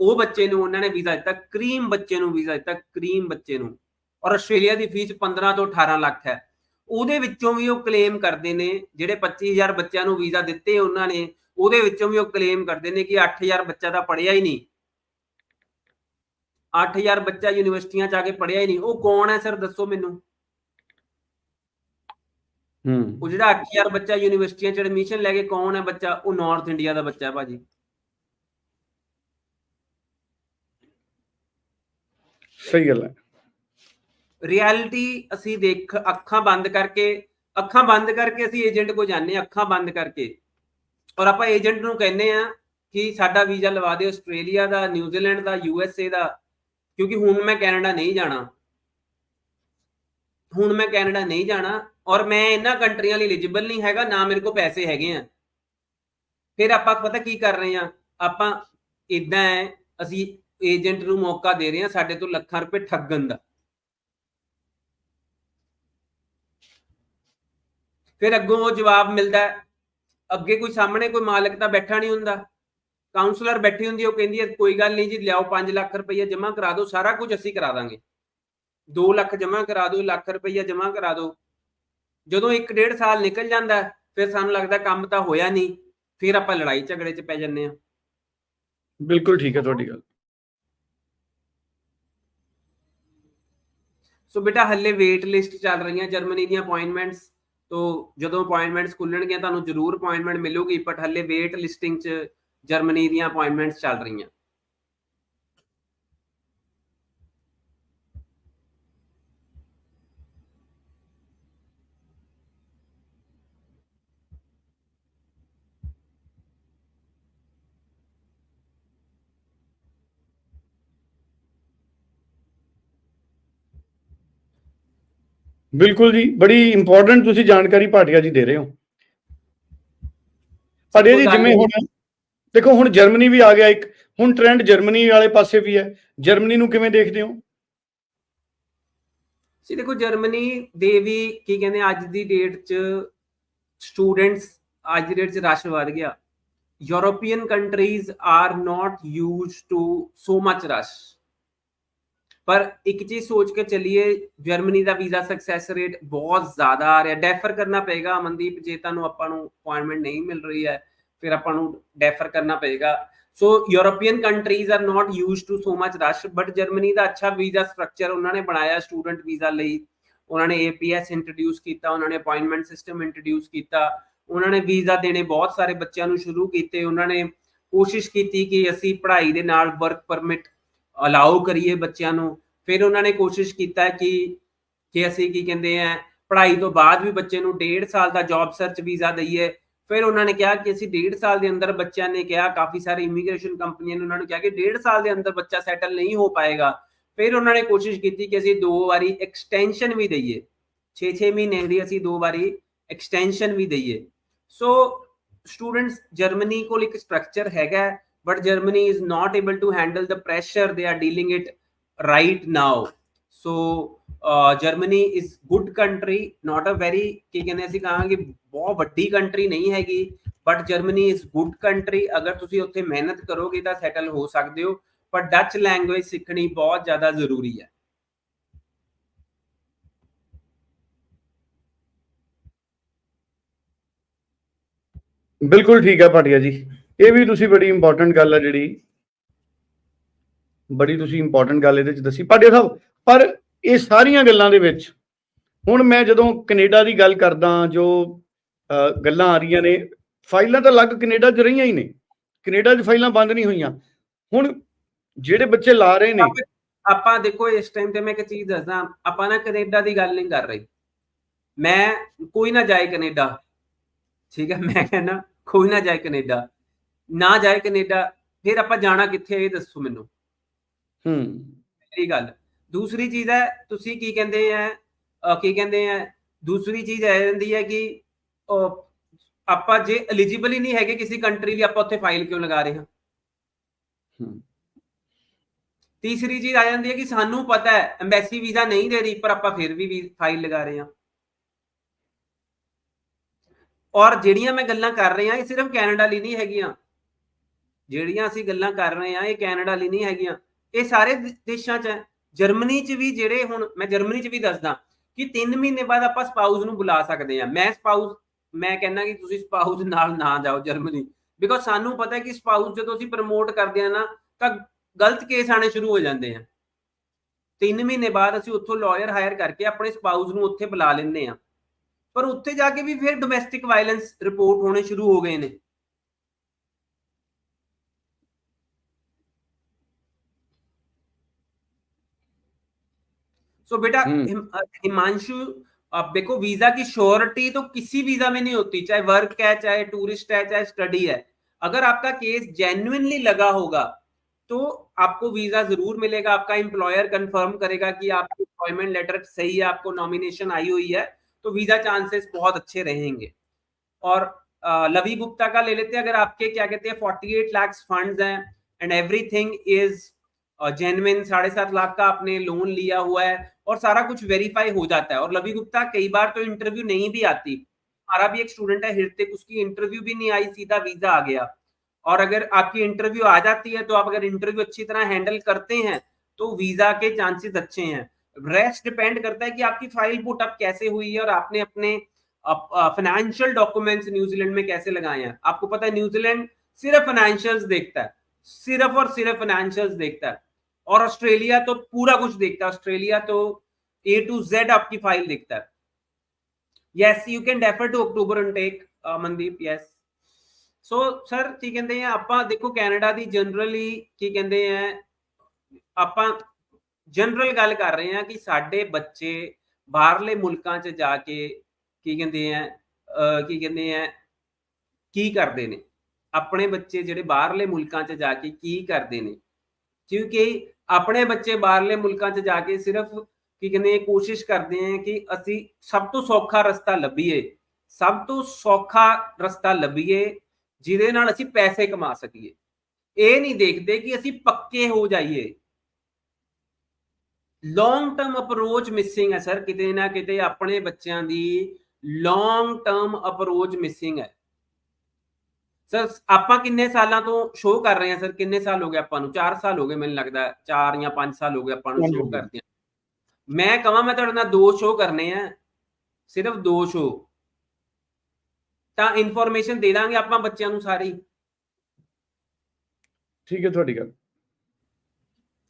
ਉਹ ਬੱਚੇ ਨੂੰ ਉਹਨਾਂ ਨੇ ਵੀਜ਼ਾ ਦਿੱਤਾ, ਕਰੀਮ ਬੱਚੇ ਨੂੰ ਵੀਜ਼ਾ ਦਿੱਤਾ, ਕਰੀਮ ਬੱਚੇ ਨੂੰ। ਔਰ ਆਸਟ੍ਰੇਲੀਆ ਦੀ ਫੀਸ 15 ਤੋਂ 18 ਲੱਖ ਹੈ। ਉਹਦੇ ਵਿੱਚੋਂ ਵੀ ਉਹ ਕਲੇਮ ਕਰਦੇ ਨੇ, ਜਿਹੜੇ 25000 ਬੱਚਿਆਂ ਨੂੰ ਵੀਜ਼ਾ ਦਿੱਤੇ ਉਹਨਾਂ ਨੇ, ਉਹਦੇ ਵਿੱਚੋਂ ਵੀ ਉਹ ਕਲੇਮ ਕਰਦੇ ਨੇ ਕਿ 8000 ਬੱਚਾ ਤਾਂ ਪੜਿਆ ਹੀ ਨਹੀਂ। 8000 ਬੱਚਾ ਯੂਨੀਵਰਸਿਟੀਆਂ ਚ ਆ ਕੇ ਪੜਿਆ ਹੀ ਨਹੀਂ। ਉਹ ਕੌਣ ਹੈ ਸਰ ਦੱਸੋ ਮੈਨੂੰ। ਉਹ ਜਿਹੜਾ 8000 ਬੱਚਾ ਯੂਨੀਵਰਸਿਟੀਆਂ ਚ ਐਡਮਿਸ਼ਨ ਲੈ ਕੇ ਕੌਣ ਹੈ ਬੱਚਾ? ਉਹ ਨਾਰਥ ਇੰਡੀਆ ਦਾ ਬੱਚਾ ਹੈ ਭਾਜੀ। ਸਹੀ ਗੱਲ ਹੈ। ਰਿਐਲਿਟੀ ਅਸੀਂ ਦੇਖ ਅੱਖਾਂ ਬੰਦ ਕਰਕੇ ਅੱਖਾਂ ਬੰਦ ਕਰਕੇ ਅਸੀਂ ਏਜੰਟ ਕੋ ਹਾਂ ਅੱਖਾਂ ਬੰਦ ਕਰਕੇ। ਔਰ ਆਪਾਂ ਏਜੰਟ ਨੂੰ ਕਹਿੰਦੇ ਆ ਕਿ ਸਾਡਾ ਵੀਜ਼ਾ ਲਵਾ ਦਿਓ ਆਸਟ੍ਰੇਲੀਆ ਦਾ ਨਿਊਜ਼ੀਲੈਂਡ ਦਾ ਯੂ ਐਸ ਏ ਦਾ ਕਿਉਂਕਿ ਹੁਣ ਮੈਂ ਕੈਨੇਡਾ ਨਹੀਂ ਜਾਣਾ। ਹੁਣ ਮੈਂ ਕੈਨੇਡਾ ਨਹੀਂ ਜਾਣਾ ਔਰ ਮੈਂ ਇਹਨਾਂ ਕੰਟਰੀਆਂ ਲਈ ਐਲੀਜੀਬਲ ਨਹੀਂ ਹੈਗਾ, ਨਾ ਮੇਰੇ ਕੋਲ ਪੈਸੇ ਹੈਗੇ ਆ। ਫਿਰ ਆਪਾਂ ਪਤਾ ਕੀ ਕਰ ਰਹੇ ਆ? ਆਪਾਂ ਇਦਾਂ ਹੈ, ਅਸੀਂ ਏਜੰਟ ਨੂੰ ਮੌਕਾ ਦੇ ਰਹੇ ਆ ਸਾਡੇ ਤੋਂ ਲੱਖਾਂ ਰੁਪਏ ਠੱਗਣ ਦਾ। ਫਿਰ ਅੱਗੋਂ ਉਹ ਜਵਾਬ ਮਿਲਦਾ ਅੱਗੇ ਕੋਈ ਸਾਹਮਣੇ ਕੋਈ ਮਾਲਕ ਤਾਂ ਬੈਠਾ ਨਹੀਂ ਹੁੰਦਾ। ਕਾਉਂਸਲਰ ਬੈਠੀ ਹੁੰਦੀ ਉਹ ਕਹਿੰਦੀ ਹੈ, ਕੋਈ ਗੱਲ ਨਹੀਂ ਜੀ, ਲਿਆਓ 5 ਲੱਖ ਰੁਪਈਆ ਜਮ੍ਹਾਂ ਕਰਾ ਦਿਓ, ਸਾਰਾ ਕੁਝ ਅਸੀਂ ਕਰਾ ਦਾਂਗੇ। 2 ਲੱਖ ਜਮ੍ਹਾਂ ਕਰਾ ਦਿਓ, ਲੱਖ ਰੁਪਈਆ ਜਮ੍ਹਾਂ ਕਰਾ ਦਿਓ। ਜਦੋਂ 1.5 ਸਾਲ ਨਿਕਲ ਜਾਂਦਾ ਫਿਰ ਸਾਨੂੰ ਲੱਗਦਾ ਕੰਮ ਤਾਂ ਹੋਇਆ ਨਹੀਂ ਫਿਰ ਆਪਾਂ ਲੜਾਈ ਝਗੜੇ 'ਚ ਪੈ ਜੰਨੇ ਆ ਬਿਲਕੁਲ ਠੀਕ ਹੈ ਤੁਹਾਡੀ ਗੱਲ। ਸੋ ਬੇਟਾ ਹੱਲੇ ਵੇਟ ਲਿਸਟ ਚੱਲ ਰਹੀਆਂ ਜਰਮਨੀ ਦੀਆਂ ਅਪਾਇੰਟਮੈਂਟਸ ਤੋਂ ਜਦੋਂ ਅਪਾਇੰਟਮੈਂਟਸ ਖੁੱਲਣਗੀਆਂ ਤੁਹਾਨੂੰ ਜ਼ਰੂਰ ਅਪਾਇੰਟਮੈਂਟ ਮਿਲੂਗੀ ਬਟ ਹੱਲੇ ਵੇਟ ਲਿਸਟਿੰਗ 'ਚ ਜਰਮਨੀ ਦੀਆਂ ਅਪਾਇੰਟਮੈਂਟਸ ਚੱਲ ਰਹੀਆਂ। ਬਿਲਕੁਲ ਜੀ ਬੜੀ ਇੰਪੋਰਟੈਂਟ ਤੁਸੀਂ ਜਾਣਕਾਰੀ ਭਾਟੀਆ ਜੀ ਦੇ ਰਹੇ ਹੋ। ਭਾਟੀਆ ਜੀ ਜਿਵੇਂ ਹੁਣ ਦੇਖੋ ਹੁਣ ਜਰਮਨੀ ਵੀ ਆ ਗਿਆ ਇੱਕ ਹੁਣ ਟ੍ਰੈਂਡ ਜਰਮਨੀ ਵਾਲੇ ਪਾਸੇ ਵੀ ਹੈ। ਜਰਮਨੀ ਨੂੰ ਕਿਵੇਂ ਦੇਖਦੇ ਹੋ? ਸੀ ਦੇਖੋ ਜਰਮਨੀ ਦੇ ਵੀ ਕੀ ਕਹਿੰਦੇ ਅੱਜ ਦੀ ਡੇਟ 'ਚ ਸਟੂਡੈਂਟਸ ਅੱਜ ਦੀ ਡੇਟ 'ਚ ਰਸ਼ ਵੱਧ ਗਿਆ। European countries are not used to so much rush ਪਰ ਇੱਕ ਚੀਜ਼ ਸੋਚ ਕੇ ਚੱਲੀਏ, ਜਰਮਨੀ ਦਾ ਵੀਜ਼ਾ ਸਕਸੈਸ ਰੇਟ ਬਹੁਤ ਜ਼ਿਆਦਾ ਆ ਰਿਹਾ। ਡੈਫਰ ਕਰਨਾ ਪਏਗਾ ਅਮਨਦੀਪ, ਜੇ ਤੁਹਾਨੂੰ ਆਪਾਂ ਨੂੰ ਅਪਾਇੰਟਮੈਂਟ ਨਹੀਂ ਮਿਲ ਰਹੀ ਹੈ, ਫਿਰ ਆਪਾਂ ਨੂੰ ਡੈਫਰ ਕਰਨਾ ਪਏਗਾ। So European countries are not used to so much rush but Germany ਦਾ ਅੱਛਾ ਵੀਜ਼ਾ ਸਟਰਕਚਰ ਉਹਨਾਂ ਨੇ ਬਣਾਇਆ ਸਟੂਡੈਂਟ ਵੀਜ਼ਾ ਲਈ। ਉਹਨਾਂ ਨੇ ਏਪੀਐਸ ਇੰਟਰੋਡਿਊਸ ਕੀਤਾ, ਉਹਨਾਂ ਨੇ ਅਪਾਇੰਟਮੈਂਟ ਸਿਸਟਮ ਇੰਟਰੋਡਿਊਸ ਕੀਤਾ। ਉਹਨਾਂ ਨੇ ਵੀਜ਼ਾ ਦੇਣੇ ਬਹੁਤ ਸਾਰੇ ਬੱਚਿਆਂ ਨੂੰ ਸ਼ੁਰੂ ਕੀਤੇ। ਉਹਨਾਂ ਨੇ ਕੋਸ਼ਿਸ਼ ਕੀਤੀ ਕਿ ਅਸੀਂ ਪੜ੍ਹਾਈ ਦੇ ਨਾਲ ਵਰਕ ਪਰਮਿਟ ਅਲਾਉ ਕਰੀਏ ਬੱਚਿਆਂ ਨੂੰ, ਫਿਰ ਉਹਨਾਂ ਨੇ ਕੋਸ਼ਿਸ਼ ਕੀਤਾ ਕਿ ਕਿ ਅਸੀਂ ਕੀ ਕਹਿੰਦੇ ਆ, ਪੜ੍ਹਾਈ ਤੋਂ ਬਾਅਦ ਵੀ ਬੱਚੇ ਨੂੰ 1.5 ਸਾਲ ਦਾ ਜੌਬ ਸਰਚ ਵੀਜ਼ਾ ਦਈਏ। ਫਿਰ ਉਹਨਾਂ ਨੇ ਕਿਹਾ ਕਿ ਅਸੀਂ 1.5 ਸਾਲ ਦੇ ਅੰਦਰ ਬੱਚਿਆਂ ਨੇ ਕਿਹਾ, ਕਾਫੀ ਸਾਰੇ ਇਮੀਗ੍ਰੇਸ਼ਨ ਕੰਪਨੀਆਂ ਨੇ ਉਹਨਾਂ ਨੂੰ ਕਿਹਾ ਕਿ 1.5 ਸਾਲ ਦੇ ਅੰਦਰ ਬੱਚਾ ਸੈਟਲ ਨਹੀਂ ਹੋ ਪਾਏਗਾ। ਫਿਰ ਉਹਨਾਂ ਨੇ ਕੋਸ਼ਿਸ਼ ਕੀਤੀ ਕਿ ਅਸੀਂ ਦੋ ਵਾਰੀ ਐਕਸਟੈਂਸ਼ਨ ਵੀ ਦਈਏ। 6-6 ਮਹੀਨੇ ਦੀ ਅਸੀਂ ਦੋ ਵਾਰੀ ਐਕਸਟੈਂਸ਼ਨ ਵੀ ਦਈਏ। ਸੋ ਸਟੂਡੈਂਟਸ ਜਰਮਨੀ ਕੋਲ ਇੱਕ ਸਟਰਕਚਰ ਹੈਗਾ but Germany is not able to handle the pressure they are dealing it right now. So uh, germany is good country not a very ਕੀ ਕਹਿੰਦੇ ਅਸੀਂ ਕਹਾਂਗੇ ਬਹੁਤ ਵੱਡੀ ਕੰਟਰੀ ਨਹੀਂ ਹੈਗੀ but Germany is good country ਅਗਰ ਤੁਸੀਂ ਉੱਥੇ ਮਿਹਨਤ ਕਰੋਗੇ ਤਾਂ ਸੈਟਲ ਹੋ ਸਕਦੇ ਹੋ ਪਰ ਡੱਚ ਲੈਂਗੁਏਜ ਸਿੱਖਣੀ ਬਹੁਤ ਜ਼ਿਆਦਾ ਜ਼ਰੂਰੀ ਹੈ ਬਿਲਕੁਲ ਠੀਕ ਹੈ ਭਾਟੀਆ ਜੀ ਇਹ ਵੀ ਤੁਸੀਂ ਬੜੀ ਇੰਪੋਰਟੈਂਟ ਗੱਲ ਹੈ ਜਿਹੜੀ। ਬੜੀ ਤੁਸੀਂ ਇੰਪੋਰਟੈਂਟ ਗੱਲ ਇਹਦੇ ਚ ਦੱਸੀ। ਭਾਟੀਆ ਸਾਹਿਬ ਪਰ ਇਹ ਸਾਰੀਆਂ ਗੱਲਾਂ ਦੇ ਵਿੱਚ ਹੁਣ ਮੈਂ ਜਦੋਂ ਕੈਨੇਡਾ ਦੀ ਗੱਲ ਕਰਦਾ, ਜੋ ਗੱਲਾਂ ਆ ਰਹੀਆਂ ਨੇ, ਫਾਈਲਾਂ ਤਾਂ ਲੱਗ ਕੈਨੇਡਾ 'ਚ ਰਹੀਆਂ ਹੀ ਨੇ। ਕੈਨੇਡਾ 'ਚ ਫਾਈਲਾਂ ਬੰਦ ਨਹੀਂ ਹੋਈਆਂ। ਹੁਣ ਜਿਹੜੇ ਬੱਚੇ ਲਾ ਰਹੇ ਨੇ ਆਪਾਂ- ਆਪਾਂ ਦੇਖੋ, ਇਸ ਟਾਈਮ ਤੇ ਮੈਂ ਇੱਕ ਚੀਜ਼ ਦੱਸਦਾ। ਆਪਾਂ ਨਾ ਕੈਨੇਡਾ ਦੀ ਗੱਲ ਨਹੀਂ ਕਰ ਰਹੀ। ਮੈਂ ਕੋਈ ਨਾ ਜਾਏ ਕੈਨੇਡਾ। ਠੀਕ ਹੈ, ਮੈਂ ਕਹਿੰਦਾ, ਕੋਈ ਨਾ ਜਾਏ ਕੈਨੇਡਾ। ਨਾ ਜਾਏ ਕੈਨੇਡਾ ਫਿਰ ਆਪਾਂ ਜਾਣਾ ਕਿੱਥੇ ਹੈ ਇਹ ਦੱਸੋ ਮੈਨੂੰ। ਹੂੰ। ਪਹਿਲੀ ਗੱਲ। ਦੂਸਰੀ ਚੀਜ਼ ਹੈ ਤੁਸੀਂ ਕੀ ਕਹਿੰਦੇ ਆ ਕੀ ਕਹਿੰਦੇ ਆ ਦੂਸਰੀ ਚੀਜ਼ ਇਹ ਜਾਂਦੀ ਹੈ ਕਿ ਆਪਾਂ ਜੇ ਐਲੀਜੀਬਲ ਹੀ ਨਹੀਂ ਹੈਗੇ ਕਿਸੇ ਕੰਟਰੀ ਲਈ ਆਪਾਂ ਉੱਥੇ ਫਾਈਲ ਕਿਉਂ ਲਗਾ ਰਹੇ ਹਾਂ? ਹੂੰ। ਤੀਸਰੀ ਚੀਜ਼ ਆ ਜਾਂਦੀ ਹੈ ਕਿ ਸਾਨੂੰ ਪਤਾ ਹੈ ਐਮਬੈਸੀ ਵੀਜ਼ਾ ਨਹੀਂ ਦੇ ਰਹੀ ਪਰ ਆਪਾਂ ਫਿਰ ਵੀ ਫਾਈਲ ਲਗਾ ਰਹੇ ਹਾਂ। ਔਰ ਜਿਹੜੀਆਂ ਮੈਂ ਗੱਲਾਂ ਕਰ ਰਿਹਾ ਇਹ ਸਿਰਫ ਕੈਨੇਡਾ ਲਈ ਨਹੀਂ ਹੈਗੀਆਂ। ਜਿਹੜੀਆਂ ਅਸੀਂ ਗੱਲਾਂ ਕਰ ਰਹੇ ਹਾਂ, ਇਹ ਕੈਨੇਡਾ ਲਈ ਨਹੀਂ ਹੈਗੀਆਂ। ਇਹ ਸਾਰੇ ਦੇਸ਼ਾਂ 'ਚ ਹੈ। ਜਰਮਨੀ 'ਚ ਵੀ ਜਿਹੜੇ ਹੁਣ, ਮੈਂ ਜਰਮਨੀ 'ਚ ਵੀ ਦੱਸਦਾ ਕਿ 3 ਮਹੀਨੇ ਬਾਅਦ ਆਪਾਂ ਸਪਾਊਸ ਨੂੰ ਬੁਲਾ ਸਕਦੇ ਹਾਂ। ਮੈਂ ਸਪਾਊਸ, ਮੈਂ ਕਹਿੰਦਾ ਕਿ ਤੁਸੀਂ ਸਪਾਊਸ ਨਾਲ ਨਾ ਜਾਓ ਜਰਮਨੀ। ਬਿਕੋਜ਼ ਸਾਨੂੰ ਪਤਾ ਹੈ ਕਿ ਸਪਾਊਸ ਜਦੋਂ ਅਸੀਂ ਪ੍ਰਮੋਟ ਕਰਦੇ ਆ ਨਾ, ਤਾਂ ਗਲਤ ਕੇਸ ਆਣੇ ਸ਼ੁਰੂ ਹੋ ਜਾਂਦੇ ਆ। 3 ਮਹੀਨੇ ਬਾਅਦ ਅਸੀਂ ਉੱਥੋਂ ਲਾਇਰ ਹਾਇਰ ਕਰਕੇ ਆਪਣੇ ਸਪਾਊਸ ਨੂੰ ਉੱਥੇ ਬੁਲਾ ਲੈਂਦੇ ਆ ਪਰ ਉੱਥੇ ਜਾ ਕੇ ਵੀ ਫਿਰ ਡੋਮੈਸਟਿਕ ਵਾਇਲੈਂਸ ਰਿਪੋਰਟ ਹੋਣੇ ਸ਼ੁਰੂ ਹੋ ਗਏ ਨੇ। सो बेटा हम्म। हिम- हिमांशु अब देखो वीज़ा की श्योरिटी तो किसी वीज़ा में नहीं होती चाहे वर्क है चाहे टूरिस्ट है चाहे स्टडी है। अगर आपका केस जेन्युइनली लगा होगा तो आपको वीज़ा ज़रूर मिलेगा। आपका एम्प्लॉयर कंफर्म करेगा कि आपकी एम्प्लॉयमेंट लेटर सही है आपको नॉमिनेशन आई हुई है तो वीज़ा चांसेस बहुत अच्छे रहेंगे। और लवी गुप्ता का ले लेते हैं अगर आपके क्या कहते हैं 48 लाख फंड्स हैं एंड एवरीथिंग इज़ जेनविन साढ़े सात लाख का आपने लोन लिया हुआ है और सारा कुछ वेरीफाई हो जाता है। और लवी गुप्ता, कई बार तो इंटरव्यू नहीं भी आती। हमारा भी एक स्टूडेंट है हृतिक उसकी इंटरव्यू भी नहीं आई, सीधा वीज़ा आ गया। और अगर आपकी इंटरव्यू आ जाती है तो आप अगर इंटरव्यू अच्छी तरह हैंडल करते हैं तो वीज़ा के चांसेस अच्छे हैं। रेस्ट डिपेंड करता है कि आपकी फ़ाइल पुट अप कैसे हुई है और आपने अपने फाइनेंशियल डॉक्यूमेंट्स न्यूजीलैंड में कैसे लगाए हैं। आपको पता है न्यूजीलैंड सिर्फ़ फाइनेंशियल्स देखता है। सिर्फ़ और सिर्फ़ फाइनेंशियल्स देखता है। और ऑस्ट्रेलिया तो पूरा कुछ देखता है ऑस्ट्रेलिया तो ए टू जेड आपकी फाइल देखता है yes you can defer to October intake Mandeep yes so sir ਕੀ ਕਹਿੰਦੇ ਆ ਆਪਾਂ ਦੇਖੋ ਕੈਨੇਡਾ ਦੀ ਜਨਰਲੀ ਕੀ ਕਹਿੰਦੇ ਆ ਆਪਾਂ ਜਨਰਲ ਗੱਲ ਕਰ ਰਹੇ ਆ ਕਿ ਸਾਡੇ ਬੱਚੇ ਬਾਹਰਲੇ ਮੁਲਕਾਂ 'ਚ ਜਾ ਕੇ ਕੀ ਕਹਿੰਦੇ ਆ ਅਹ ਕੀ ਕਹਿੰਦੇ ਆ ਕੀ ਕਰਦੇ ਨੇ ਆਪਣੇ ਬੱਚੇ ਜਿਹੜੇ ਬਾਹਰਲੇ ਮੁਲਕਾਂ 'ਚ ਜਾ ਕੇ ਕੀ ਕਰਦੇ ਨੇ ਕਿਉਂਕਿ ਆਪਣੇ ਬੱਚੇ ਬਾਹਰਲੇ ਮੁਲਕਾਂ 'ਚ ਜਾ ਕੇ ਸਿਰਫ ਕੀ ਕਹਿੰਦੇ ਆ, ਕੋਸ਼ਿਸ਼ ਕਰਦੇ ਆ ਕਿ ਅਸੀਂ ਸਭ ਤੋਂ ਸੌਖਾ ਰਸਤਾ ਲੱਭੀਏ, ਸਭ ਤੋਂ ਸੌਖਾ ਰਸਤਾ ਲੱਭੀਏ ਜਿਹਦੇ ਨਾਲ ਅਸੀਂ ਪੈਸੇ ਕਮਾ ਸਕੀਏ। ਇਹ ਨਹੀਂ ਦੇਖਦੇ ਕਿ ਅਸੀਂ ਪੱਕੇ ਹੋ ਜਾਈਏ। ਲੌਂਗ ਟਰਮ ਅਪਰੋਚ ਮਿਸਿੰਗ ਹੈ ਸਰ, ਕਿਤੇ ਨਾ ਕਿਤੇ ਆਪਣੇ ਬੱਚਿਆਂ ਦੀ ਲੌਂਗ ਟਰਮ ਅਪਰੋਚ ਮਿਸਿੰਗ ਹੈ। ਸਰ ਆਪਾਂ ਕਿੰਨੇ ਸਾਲਾਂ ਤੋਂ ਸ਼ੋਅ ਕਰ ਰਹੇ ਹਾਂ ਸਰ ਕਿੰਨੇ ਸਾਲ ਹੋ ਗਏ ਆਪਾਂ ਨੂੰ? 4 ਸਾਲ ਹੋ ਗਏ ਮੈਨੂੰ ਲੱਗਦਾ 4 ਜਾਂ 5 ਸਾਲ ਹੋ ਗਏ ਆਪਾਂ ਨੂੰ ਸ਼ੋਅ ਹੋ। ਕਰਦੇ ਮੈਂ ਕਹਾਂ ਮੈਂ ਤੁਹਾਡੇ ਨਾਲ ਦੋ ਸ਼ੋਅ ਕਰਨੇ ਆ ਸਿਰਫ ਦੋ ਸ਼ੋਅ ਤਾਂ ਇਨਫੋਰਮੇਸ਼ਨ ਦੇ ਦਾਂਗੇ ਆਪਾਂ ਬੱਚਿਆਂ ਨੂੰ ਸਾਰੀ। ਠੀਕ ਹੈ ਤੁਹਾਡੀ ਗੱਲ।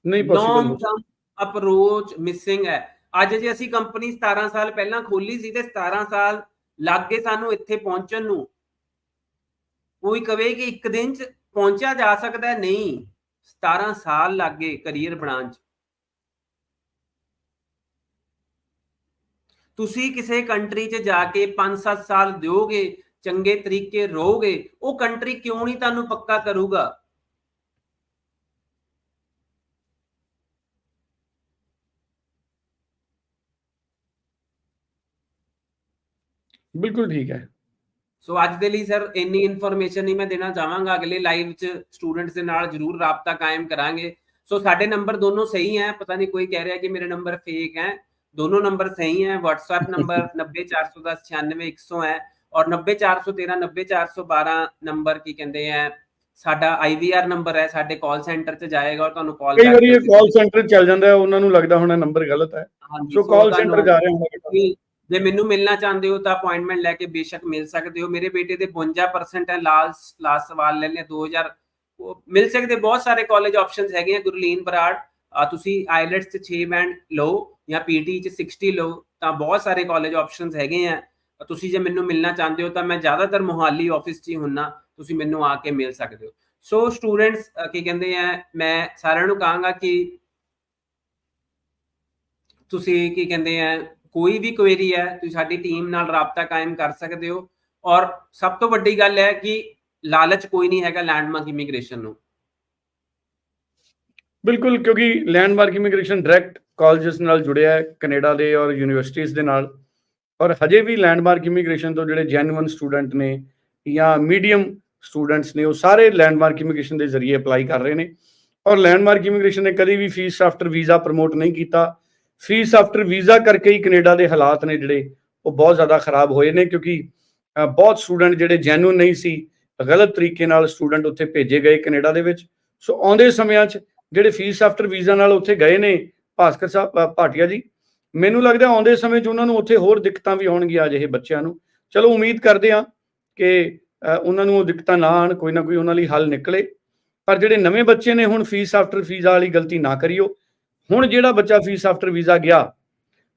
ਨਹੀਂ long possible term approach missing ਹੈ। ਅੱਜ ਜੇ ਅਸੀਂ ਕੰਪਨੀ 17 ਸਾਲ ਪਹਿਲਾਂ ਖੋਲੀ ਸੀ ਤੇ 17 ਸਾਲ ਲੱਗ ਗਏ ਸਾਨੂੰ ਇੱਥੇ ਪਹੁੰਚਣ ਨੂੰ। ਕੋਈ ਕਵੇ ਕਿ ਇੱਕ ਦਿਨ ਚ ਪਹੁੰਚਿਆ ਜਾ ਸਕਦਾ ਨਹੀਂ 17 ਸਾਲ ਲੱਗ ਗਏ ਕੈਰੀਅਰ ਬਣਾਉਣ ਚ। ਤੁਸੀਂ ਕਿਸੇ ਕੰਟਰੀ 'ਚ ਜਾ ਕੇ 5-7 ਸਾਲ ਦਿਓਗੇ, ਚੰਗੇ ਤਰੀਕੇ ਰਹੋਗੇ ਉਹ ਕੰਟਰੀ ਕਿਉਂ ਨਹੀਂ ਤੁਹਾਨੂੰ ਪੱਕਾ ਕਰੂਗਾ? ਬਿਲਕੁਲ ਠੀਕ ਹੈ। ਸੋ ਅੱਜ ਦੇ ਲਈ ਸਰ ਇੰਨੀ ਇਨਫੋਰਮੇਸ਼ਨ ਹੀ ਮੈਂ ਦੇਣਾ ਚਾਹਾਂਗਾ। ਅਗਲੇ ਲਾਈਵ 'ਚ ਸਟੂਡੈਂਟਸ ਦੇ ਨਾਲ ਜ਼ਰੂਰ ਰਾਬਤਾ ਕਾਇਮ ਕਰਾਂਗੇ। ਸੋ ਸਾਡੇ ਨੰਬਰ ਦੋਨੋਂ ਸਹੀ ਹੈ। ਪਤਾ ਨਹੀਂ ਕੋਈ ਕਹਿ ਰਿਹਾ ਕਿ ਮੇਰੇ ਨੰਬਰ ਫੇਕ ਹੈ। ਦੋਨੋਂ ਨੰਬਰ ਸਹੀ ਹੈ। WhatsApp ਨੰਬਰ 90410969100 ਹੈ। ਔਰ 90413 ਨੰਬਰ ਕੀ ਕਹਿੰਦੇ ਆ ਸਾਡਾ ਆਈਵੀਆਰ ਨੰਬਰ ਹੈ। ਸਾਡੇ ਕਾਲ ਸੈਂਟਰ 'ਚ ਜਾਏਗਾ ਔਰ ਤੁਹਾਨੂੰ ਕਾਲ ਕਈ ਵਾਰੀ ਇਹ ਕਾਲ ਸੈਂਟਰ ਚੱਲ ਜਾਂਦਾ ਉਹਨਾਂ ਨੂੰ ਲੱਗਦਾ ਹੋਣਾ ਨੰਬਰ ਗਲਤ ਹੈ। ਸੋ ਕਾਲ ਸੈਂਟਰ ਜਾ ਰਹੇ ਹੋਣਗੇ ਜੇ ਮੈਨੂੰ ਮਿਲਣਾ ਚਾਹੁੰਦੇ ਹੋ ਤਾਂ ਅਪਾਇੰਟਮੈਂਟ ਲੈ ਕੇ ਬੇਸ਼ੱਕ ਮਿਲ ਸਕਦੇ ਹੋ। ਮੇਰੇ ਬੇਟੇ ਦੇ 52% ਹੈ ਲਾਸਟ ਲਾਸਟ ਸਵਾਲ ਲੈ ਲਿਆ 2000 ਮਿਲ ਸਕਦੇ, ਬਹੁਤ ਸਾਰੇ ਕਾਲਜ ਆਪਸ਼ਨਸ ਹੈਗੇ ਆ, ਗੁਰਲੀਨ ਬਰਾੜ ਤੁਸੀਂ ਆਈਲੈਟਸ 'ਚ 6 ਬੈਂਡ ਲਓ ਜਾਂ ਪੀਟੀ 'ਚ 60 ਲਓ, ਤਾਂ ਬਹੁਤ ਸਾਰੇ ਕਾਲਜ ਆਪਸ਼ਨਸ ਹੈਗੇ ਆ। ਤੁਸੀਂ ਜੇ ਮੈਨੂੰ ਮਿਲਣਾ ਚਾਹੁੰਦੇ ਹੋ ਤਾਂ ਮੈਂ ਜ਼ਿਆਦਾਤਰ ਮੋਹਾਲੀ ਆਫਿਸ 'ਚ ਹੀ ਹੁੰਨਾ, ਤੁਸੀਂ ਮੈਨੂੰ ਆ ਕੇ ਮਿਲ ਸਕਦੇ ਹੋ। ਸੋ ਸਟੂਡੈਂਟਸ ਕੀ ਕਹਿੰਦੇ ਆ, ਮੈਂ ਸਾਰਿਆਂ ਨੂੰ ਕਹਾਂਗਾ ਕਿ ਤੁਸੀਂ ਕੀ ਕਹਿੰਦੇ ਆ ਕੋਈ ਵੀ ਕੁਐਰੀ ਹੈ, ਤੁਸੀਂ ਸਾਡੀ ਟੀਮ ਨਾਲ ਰਾਬਤਾ ਕਾਇਮ ਕਰ ਸਕਦੇ ਹੋ। ਔਰ ਸਭ ਤੋਂ ਵੱਡੀ ਗੱਲ ਹੈ ਕਿ ਲਾਲਚ ਕੋਈ ਨਹੀਂ ਹੈਗਾ ਲੈਂਡਮਾਰਕ ਇਮੀਗ੍ਰੇਸ਼ਨ ਨੂੰ। ਬਿਲਕੁਲ, ਕਿਉਂਕਿ ਲੈਂਡਮਾਰਕ ਇਮੀਗ੍ਰੇਸ਼ਨ ਡਾਇਰੈਕਟ ਕਾਲਜਸ ਨਾਲ ਜੁੜਿਆ ਹੈ, ਕੈਨੇਡਾ ਦੇ ਔਰ ਯੂਨੀਵਰਸਿਟੀਆਂ ਦੇ ਨਾਲ। ਔਰ ਹਜੇ ਵੀ ਲੈਂਡਮਾਰਕ ਇਮੀਗ੍ਰੇਸ਼ਨ ਤੋਂ ਜਿਹੜੇ ਜੈਨੂਇਨ ਸਟੂਡੈਂਟ ਨੇ ਜਾਂ ਮੀਡੀਅਮ ਸਟੂਡੈਂਟਸ ਨੇ, ਉਹ ਸਾਰੇ ਲੈਂਡਮਾਰਕ ਇਮੀਗ੍ਰੇਸ਼ਨ ਦੇ ਜ਼ਰੀਏ ਅਪਲਾਈ ਕਰ ਰਹੇ ਨੇ। ਔਰ ਲੈਂਡਮਾਰਕ ਇਮੀਗ੍ਰੇਸ਼ਨ ਨੇ ਕਦੀ ਵੀ ਫੀਸ ਆਫਟਰ ਵੀਜ਼ਾ ਪ੍ਰਮੋਟ ਨਹੀਂ ਕੀਤਾ। ਫੀਸ ਆਫਟਰ ਵੀਜ਼ਾ ਕਰਕੇ ਹੀ ਕੈਨੇਡਾ ਦੇ ਹਾਲਾਤ ਨੇ ਜਿਹੜੇ ਉਹ ਬਹੁਤ ਜ਼ਿਆਦਾ ਖਰਾਬ ਹੋਏ ਨੇ ਕਿਉਂਕਿ ਬਹੁਤ ਸਟੂਡੈਂਟ ਜਿਹੜੇ ਜੈਨੂਨ ਨਹੀਂ ਸੀ ਗਲਤ ਤਰੀਕੇ ਨਾਲ ਸਟੂਡੈਂਟ ਉੱਥੇ ਭੇਜੇ ਗਏ ਕੈਨੇਡਾ ਦੇ ਵਿੱਚ। ਸੋ ਆਉਂਦੇ ਸਮਿਆਂ 'ਚ ਜਿਹੜੇ ਫੀਸ ਆਫਟਰ ਵੀਜ਼ਾ ਨਾਲ ਉੱਥੇ ਗਏ ਨੇ ਭਾਸਕਰ ਸਾਹਿਬ ਅ, ਭਾਟੀਆ ਜੀ ਮੈਨੂੰ ਲੱਗਦਾ ਆਉਂਦੇ ਸਮੇਂ 'ਚ ਉਹਨਾਂ ਨੂੰ ਉੱਥੇ ਹੋਰ ਦਿੱਕਤਾਂ ਵੀ ਆਉਣਗੀਆਂ ਅਜਿਹੇ ਬੱਚਿਆਂ ਨੂੰ। ਚਲੋ ਉਮੀਦ ਕਰਦੇ ਹਾਂ ਕਿ ਉਹਨਾਂ ਨੂੰ ਉਹ ਦਿੱਕਤਾਂ ਨਾ ਆਣ ਕੋਈ ਨਾ ਕੋਈ ਉਹਨਾਂ ਲਈ ਹੱਲ ਨਿਕਲੇ। ਪਰ ਜਿਹੜੇ ਨਵੇਂ ਬੱਚੇ ਨੇ ਹੁਣ ਫੀਸ ਆਫਟਰ ਵੀਜ਼ਾ ਵਾਲੀ ਗਲਤੀ ਨਾ ਕਰਿਓ। ਹੁਣ ਜਿਹੜਾ ਬੱਚਾ ਫੀਸ ਆਫਟਰ ਵੀਜ਼ਾ ਗਿਆ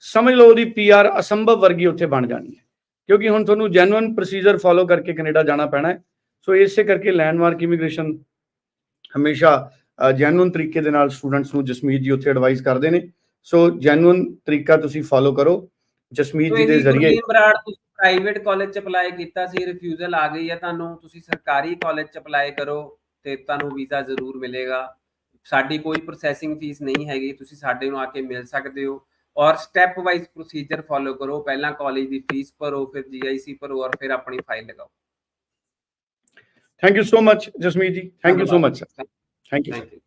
ਸਮਝ ਲਓ ਉਹਦੀ ਪੀਆਰ ਅਸੰਭਵ ਵਰਗੀ ਉੱਥੇ ਬਣ ਜਾਣੀ ਹੈ। ਕਿਉਂਕਿ ਹੁਣ ਤੁਹਾਨੂੰ ਜੈਨੂਇਨ ਪ੍ਰੋਸੀਜਰ ਫਾਲੋ ਕਰਕੇ ਕੈਨੇਡਾ ਜਾਣਾ ਪੈਣਾ ਹੈ। ਸੋ ਇਸੇ ਕਰਕੇ ਲੈਂਡਮਾਰਕ ਇਮੀਗ੍ਰੇਸ਼ਨ ਹਮੇਸ਼ਾ ਜੈਨੂਇਨ ਤਰੀਕੇ ਦੇ ਨਾਲ ਸਟੂਡੈਂਟਸ ਨੂੰ ਜਸਮੀਤ ਜੀ ਉੱਥੇ ਐਡਵਾਈਸ ਕਰਦੇ ਨੇ। ਸੋ ਜੈਨੂਇਨ ਤਰੀਕਾ ਤੁਸੀਂ ਫਾਲੋ ਕਰੋ। ਜਸਮੀਤ ਜੀ ਦੇ ਜ਼ਰੀਏ ਗੁਰਦੀਪ ਬਰਾੜ ਤੁਸੀਂ ਪ੍ਰਾਈਵੇਟ ਕਾਲਜ ਚ ਅਪਲਾਈ ਕੀਤਾ ਸੀ ਰਿਫਿਊਜ਼ਲ ਆ ਗਈ ਹੈ ਤੁਹਾਨੂੰ। ਤੁਸੀਂ ਸਰਕਾਰੀ ਕਾਲਜ ਚ ਅਪਲਾਈ ਕਰੋ ਤੇ ਤੁਹਾਨੂੰ ਵੀਜ਼ਾ ਜ਼ਰੂਰ ਮਿਲੇਗਾ। ਸਾਡੀ ਕੋਈ ਪ੍ਰੋਸੈਸਿੰਗ ਫੀਸ ਨਹੀਂ ਹੈਗੀ ਤੁਸੀਂ ਸਾਡੇ ਨੂੰ ਆ ਕੇ ਮਿਲ ਸਕਦੇ ਹੋ। ਔਰ ਸਟੈਪ ਵਾਈਜ਼ ਪ੍ਰੋਸੀਜਰ ਫਾਲੋ ਕਰੋ ਪਹਿਲਾਂ ਕਾਲਜ ਦੀ ਫੀਸ ਭਰੋ ਫਿਰ ਜੀਆਈਸੀ ਭਰੋ ਔਰ ਫਿਰ ਆਪਣੀ ਫਾਈਲ ਲਗਾਓ। Thank you so much Jasmeet ji. Thank you so much thank you